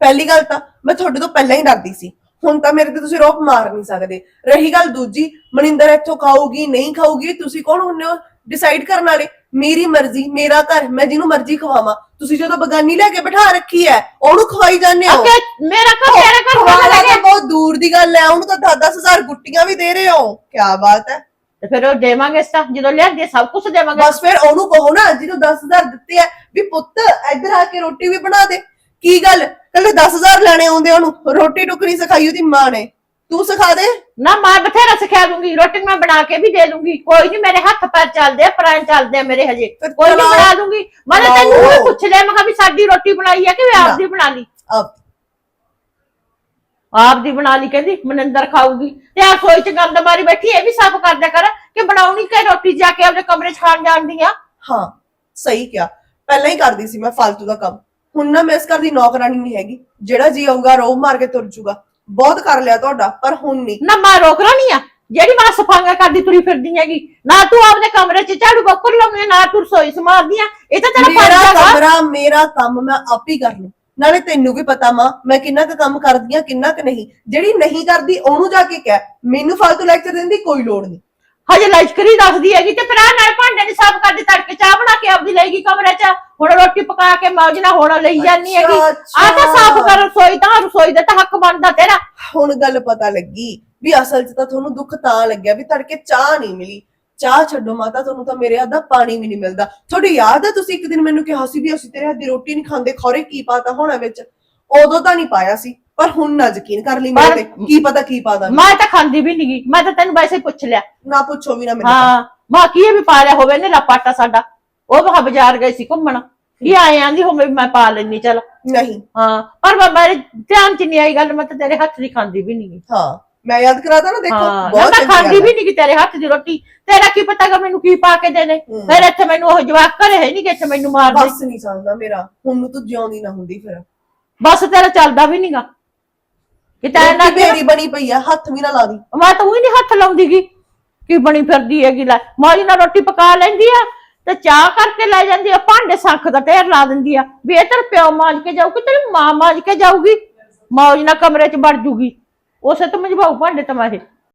Speaker 2: ਪਹਿਲੀ ਗੱਲ ਤਾਂ ਮੈਂ ਤੁਹਾਡੇ ਤੋਂ ਪਹਿਲਾਂ ਹੀ ਡਰਦੀ ਸੀ। ਹੁਣ ਤਾਂ ਮੇਰੇ ਤੇ ਤੁਸੀਂ ਰੋਕ ਮਾਰ ਨਹੀਂ ਸਕਦੇ। ਰਹੀ ਗੱਲ ਦੂਜੀ ਮਨਿੰਦਰ ਇੱਥੋਂ ਖਾਊਗੀ ਨਹੀਂ ਖਾਊਗੀ ਤੁਸੀਂ ਕੌਣ ਹੁੰਦੇ ਹੋ? ਡਿਸਾਈਡ ਕਰਨ ਵਾਲੇ। ਮੇਰੀ ਮਰਜ਼ੀ ਮੇਰਾ ਘਰ ਮੈਂ ਜਿਹਨੂੰ ਮਰਜ਼ੀ ਖਵਾਵਾਂ। ਤੁਸੀਂ ਜਦੋਂ ਬਗਾਨੀ ਲੈ ਕੇ ਬਿਠਾ ਰੱਖੀ ਹੈ ਉਹਨੂੰ ਖਵਾਈ ਜਾਂਦੇ ਹੋ।
Speaker 7: ਮੇਰਾ ਘਰ ਤੇਰਾ ਘਰ ਹੋਣਾ
Speaker 2: ਖਵਾਉਣਾ
Speaker 7: ਲੱਗੇ।
Speaker 2: ਬਹੁਤ ਦੂਰ ਦੀ ਗੱਲ ਹੈ ਉਹਨੂੰ ਤਾਂ 10-10000 ਗੁੱਟੀਆਂ ਵੀ ਦੇ ਰਹੇ ਹੋ। ਕੀ ਬਾਤ ਹੈ।
Speaker 7: ਤੇ ਫਿਰ ਉਹ ਦੇਵਾਂਗੇ ਤਾਂ ਜਦੋਂ ਲਿਆਂਦੇ ਸਭ ਕੁਝ ਦੇਵਾਂਗੇ।
Speaker 2: ਬਸ ਫਿਰ ਉਹਨੂੰ ਕਹੋ ਨਾ ਜਿਹਨੂੰ 10000 ਦਿੱਤੇ ਆ ਵੀ ਪੁੱਤ ਇੱਧਰ ਆ ਕੇ ਰੋਟੀ ਵੀ ਬਣਾ ਦੇ। ਕੀ ਗੱਲ? ਕੱਲੇ 10000 ਲੈਣੇ ਆਉਂਦੇ ਉਹਨੂੰ ਰੋਟੀ ਟੁਕਣੀ ਸਿਖਾਈ ਉਹਦੀ ਮਾਂ ਨੇ। ਤੂੰ ਸਿਖਾ ਦੇ।
Speaker 7: ਨਾ ਮੈਂ ਬਥੇਰਾ ਸਿਖਾ ਦੂੰਗੀ ਰੋਟੀ ਮੈਂ ਬਣਾ ਕੇ ਵੀ ਦੇ ਦੂੰਗੀ। ਕੋਈ ਨਹੀਂ ਮੇਰੇ ਹੱਥ ਪੈਰ ਚੱਲਦੇ ਆ ਪ੍ਰਾਣ ਚੱਲਦੇ ਆ ਮੇਰੇ ਹਜੇ। ਕੋਈ ਨਹੀਂ। ਬਣਾ ਦੂੰਗੀ। ਮੈਂ ਤਾਂ ਤੈਨੂੰ। ਵੀ ਪੁੱਛ ਲਿਆ ਮੈਂ ਕਿਹਾ ਵੀ ਸਾਡੀ ਰੋਟੀ ਬਣਾਈ ਆ ਕਿ ਵੀ ਆਪਦੀ ਬਣਾ ਲਈ?
Speaker 2: ਆਪ।
Speaker 7: ਆਪਦੀ ਬਣਾ ਲਈ ਕਹਿੰਦੀ ਮਨਿੰਦਰ ਖਾਊਗੀ। ਤੇ ਆ ਸੋਈ ਚ ਗੰਦ ਮਾਰੀ ਬੈਠੀ ਇਹ ਵੀ ਸਾਫ਼ ਕਰ ਦਿਆ ਕਰ ਕਿ ਬਣਾਉਣੀ ਕਿ ਰੋਟੀ ਜਾ ਕੇ ਆਪਣੇ ਕਮਰੇ ਚ ਖਾਣ ਜਾਣਦੀ ਆ?
Speaker 2: ਹਾਂ ਸਹੀ ਕਿਹਾ। ਪਹਿਲਾਂ ਹੀ ਕਰਦੀ ਸੀ ਮੈਂ ਫालतू ਦਾ ਕੰਮ। ਹੁਣ ਨਾ ਮੈਂ ਇਸ ਘਰ ਦੀ ਨੌਕਰਾਨੀ ਨਹੀਂ ਹੈਗੀ। ਜਿਹੜਾ ਜੀ ਆਊਗਾ ਰੋਹ ਮਾਰ ਕੇ ਤੁਰ ਜੂਗਾ। ਬਹੁਤ ਕਰ ਲਿਆ ਤੁਹਾਡਾ ਪਰ ਹੁਣ ਨਹੀਂ।
Speaker 7: ਨਾ ਮੈਂ ਰੋਕ ਆ। ਜਿਹੜੀ ਮੈਂ ਸਫਾਈਆਂ ਕਰਦੀ ਤੁਰੀ ਫਿਰਦੀ ਹੈਗੀ ਨਾ ਤੂੰ ਆਪਣੇ ਕਮਰੇ ਚ ਝਾੜੂ ਬੱਕਰ ਲਾਉਂਦੀ ਆ, ਨਾ ਤੂੰ ਰਸੋਈ ਸਮਾਰਦੀ ਆ। ਇਹ ਤਾਂ ਤੇਰਾ
Speaker 2: ਮੇਰਾ
Speaker 7: ਫਰਜ਼ ਹੈਗਾ।
Speaker 2: ਕਮਰਾ ਮੇਰਾ ਕੰਮ ਮੈਂ ਆਪ ਹੀ ਕਰ ਲੂੰ। ਨਾਲੇ ਤੈਨੂੰ ਵੀ ਪਤਾ ਮਾਂ ਮੈਂ ਕਿੰਨਾ ਕੁ ਕੰਮ ਕਰਦੀ ਆ ਕਿੰਨਾ ਕੁ ਨਹੀਂ। ਜਿਹੜੀ ਨਹੀਂ ਕਰਦੀ ਉਹਨੂੰ ਜਾ ਕੇ ਕਹਿ। ਮੈਨੂੰ ਫालतू ਲੈਕਚਰ ਦੇਣ ਦੀ ਕੋਈ ਲੋੜ ਨਹੀਂ।
Speaker 7: ਹਜੇ ਲਸ਼ਕਰੀ ਦੱਸਦੀ ਹੈਗੀ ਤੇ ਫਿਰ ਆ ਨਾਲ ਭਾਂਡੇ ਨਹੀਂ ਸਾਫ਼ ਕਰਦੀ ਤੜਕੇ ਚਾਹ ਬਣਾ ਕੇ ਆਪਦੀ ਲੈਗੀ ਕਮਰੇ 'ਚ। ਹੁਣ ਰੋਟੀ ਪਕਾ ਕੇ ਮੌਜ ਨਾਲ ਹੁਣ ਲਈ ਜਾਨੀ ਹੈਗੀ।
Speaker 2: ਅੱਛਾ,
Speaker 7: ਆ ਤਾਂ ਸਾਫ਼ ਕਰ ਰਸੋਈ ਤਾਂ ਰਸੋਈ ਦਾ ਤਾਂ ਹੱਕ ਬਣਦਾ ਤੇਰਾ।
Speaker 2: ਹੁਣ ਗੱਲ ਪਤਾ ਲੱਗੀ ਵੀ ਅਸਲ 'ਚ ਤਾਂ ਤੁਹਾਨੂੰ ਦੁੱਖ ਤਾਂ ਲੱਗਿਆ ਵੀ ਤੜਕੇ ਚਾਹ ਨਹੀਂ ਮਿਲੀ। ਚਾਹ ਛੱਡੋ ਮਾਤਾ ਤੁਹਾਨੂੰ ਤਾਂ ਮੇਰੇ ਹੱਥ ਦਾ ਪਾਣੀ ਵੀ ਨਹੀਂ ਮਿਲਦਾ। ਤੁਹਾਡੀ ਯਾਦ ਹੈ ਤੁਸੀਂ ਇੱਕ ਦਿਨ ਮੈਨੂੰ ਕਿਹਾ ਸੀ ਵੀ ਅਸੀਂ ਤੇਰੇ ਹੱਥ ਦੀ ਰੋਟੀ ਨਹੀਂ ਖਾਂਦੇ ਖੌਰੇ ਕੀ ਪਾਤਾ ਹੋਣਾ ਵਿੱਚ? ਉਦੋਂ ਤਾਂ ਨਹੀਂ ਪਾਇਆ ਸੀ। ਪਰ ਹੁਣ ਨਾ ਯਕੀਨ ਕਰ ਲਈ ਮੇਰੇ
Speaker 7: ਪਰ-
Speaker 2: ਤੇ। ਕੀ ਪਤਾ ਕੀ ਪਾ ਦਾਂ
Speaker 7: ਮੈਂ ਤਾਂ ਖਾਂਦੀ ਵੀ ਨਹੀਂਗੀ ਮੈਂ ਤਾਂ ਤੈਨੂੰ ਵੈਸੇ ਹੀ ਪੁੱਛ ਲਿਆ।
Speaker 2: ਨਾ ਪੁੱਛੋ ਵੀ ਨਾ ਮੈਨੂੰ
Speaker 7: ਹਾਂ ਮਾਂ ਕੀ ਇਹ ਵੀ ਪਾ ਲਿਆ ਹੋਵੇ ਨੇ ਪਾਟਾ ਸਾਡਾ। ਉਹ ਮਹਾ ਬਾਜ਼ਾਰ ਗਏ ਸੀ ਘੁੰਮਣ। ਕੀ ਆਏ ਆਂਦੀ ਹੋਵੇ ਵੀ ਮੈਂ ਪਾ ਲੈਣੀ ਚਲ।
Speaker 2: ਨਹੀਂ।
Speaker 7: ਹਾਂ ਪਰ ਮੈਂ- ਮੇਰੇ ਧਿਆਨ ਚ ਨਹੀਂ ਆਈ ਗੱਲ ਮੈਂ ਤਾਂ ਤੇਰੇ ਹੱਥ ਦੀ ਖਾਂਦੀ ਵੀ ਨਹੀਂਗੀ
Speaker 2: ਹਾਂ ਮੈਂ ਯਾਦ ਕਰਾਤਾ ਨਾ ਦੇਖੋ
Speaker 7: ਹਾਂ
Speaker 2: ਬਹੁਤ
Speaker 7: ਮੈਂ
Speaker 2: ਚੰਗੀ
Speaker 7: ਖਾਂਦੀ
Speaker 2: ਗੱਲ
Speaker 7: ਵੀ
Speaker 2: ਹੈ।
Speaker 7: ਨਹੀਂ ਕਿ ਤੇਰੇ ਹੱਥ ਦੀ ਰੋਟੀ। ਤੇਰਾ ਕੀ ਪਤਾ ਕਿ ਮੈਨੂੰ ਕੀ ਪਾ ਕੇ ਦੇਣੇ।
Speaker 2: ਹੂੰ।
Speaker 7: ਫਿਰ ਇੱਥੇ ਮੈਨੂੰ ਉਹ ਜਵਾਬ ਘਰੇ ਹੈ ਨਹੀਂ ਕਿ ਇੱਥੇ ਮੈਨੂੰ ਮਾਰ ਦੇ
Speaker 2: ਬਸ ਨਹੀਂ ਚੱਲਦਾ ਮੇਰਾ। ਹੁਣ ਨੂੰ ਤੂੰ ਜਿਉਂਦੀ ਨਾ ਹੁੰਦੀ ਫਿਰ।
Speaker 7: ਬਸ ਤੇਰਾ ਚੱਲਦਾ ਵੀ ਨਹੀਂਗਾ ਕਿ ਤੈਨੂੰ ਨਾ
Speaker 2: ਮੇਰੀ ਬਣੀ ਪਈ ਆ ਹੱਥ ਵੀ ਨਾ ਲਾ ਦੀ।
Speaker 7: ਮੈਂ ਤਾਂ ਉਹੀ ਨਹੀਂ ਹੱਥ ਲਾਉਂਦੀਗੀ ਕੀ ਬਣੀ ਫਿਰਦੀ ਹੈਗੀ ਲੈ। ਮੌਜ ਨਾਲ ਰੋਟੀ ਪਕਾ ਲੈਂਦੀ ਆ ਤੇ ਚਾਹ ਕਰਕੇ ਲੈ ਜਾਂਦੀ ਆ ਭਾਂਡੇ ਸੰਖ ਦਾ ਢੇਰ ਲਾ ਦਿੰਦੀ ਆ। ਵੀ ਇਹ ਤੇਰੇ ਪਿਓ ਮਾਂਜ ਕੇ ਜਾਊਗੀ ਤੇਰੀ ਮਾਂ ਮਾਂਜ ਕੇ ਜਾਊਗੀ? ਮੌਜ ਨਾਲ ਕਮਰੇ 'ਚ ਵੜ ਜੂਗੀ। ਉਸੇ ਤੋਂ ਮਜਬਾਉ ਭਾਂਡੇ ਤਾਂ ਮੈਂ ਇਹ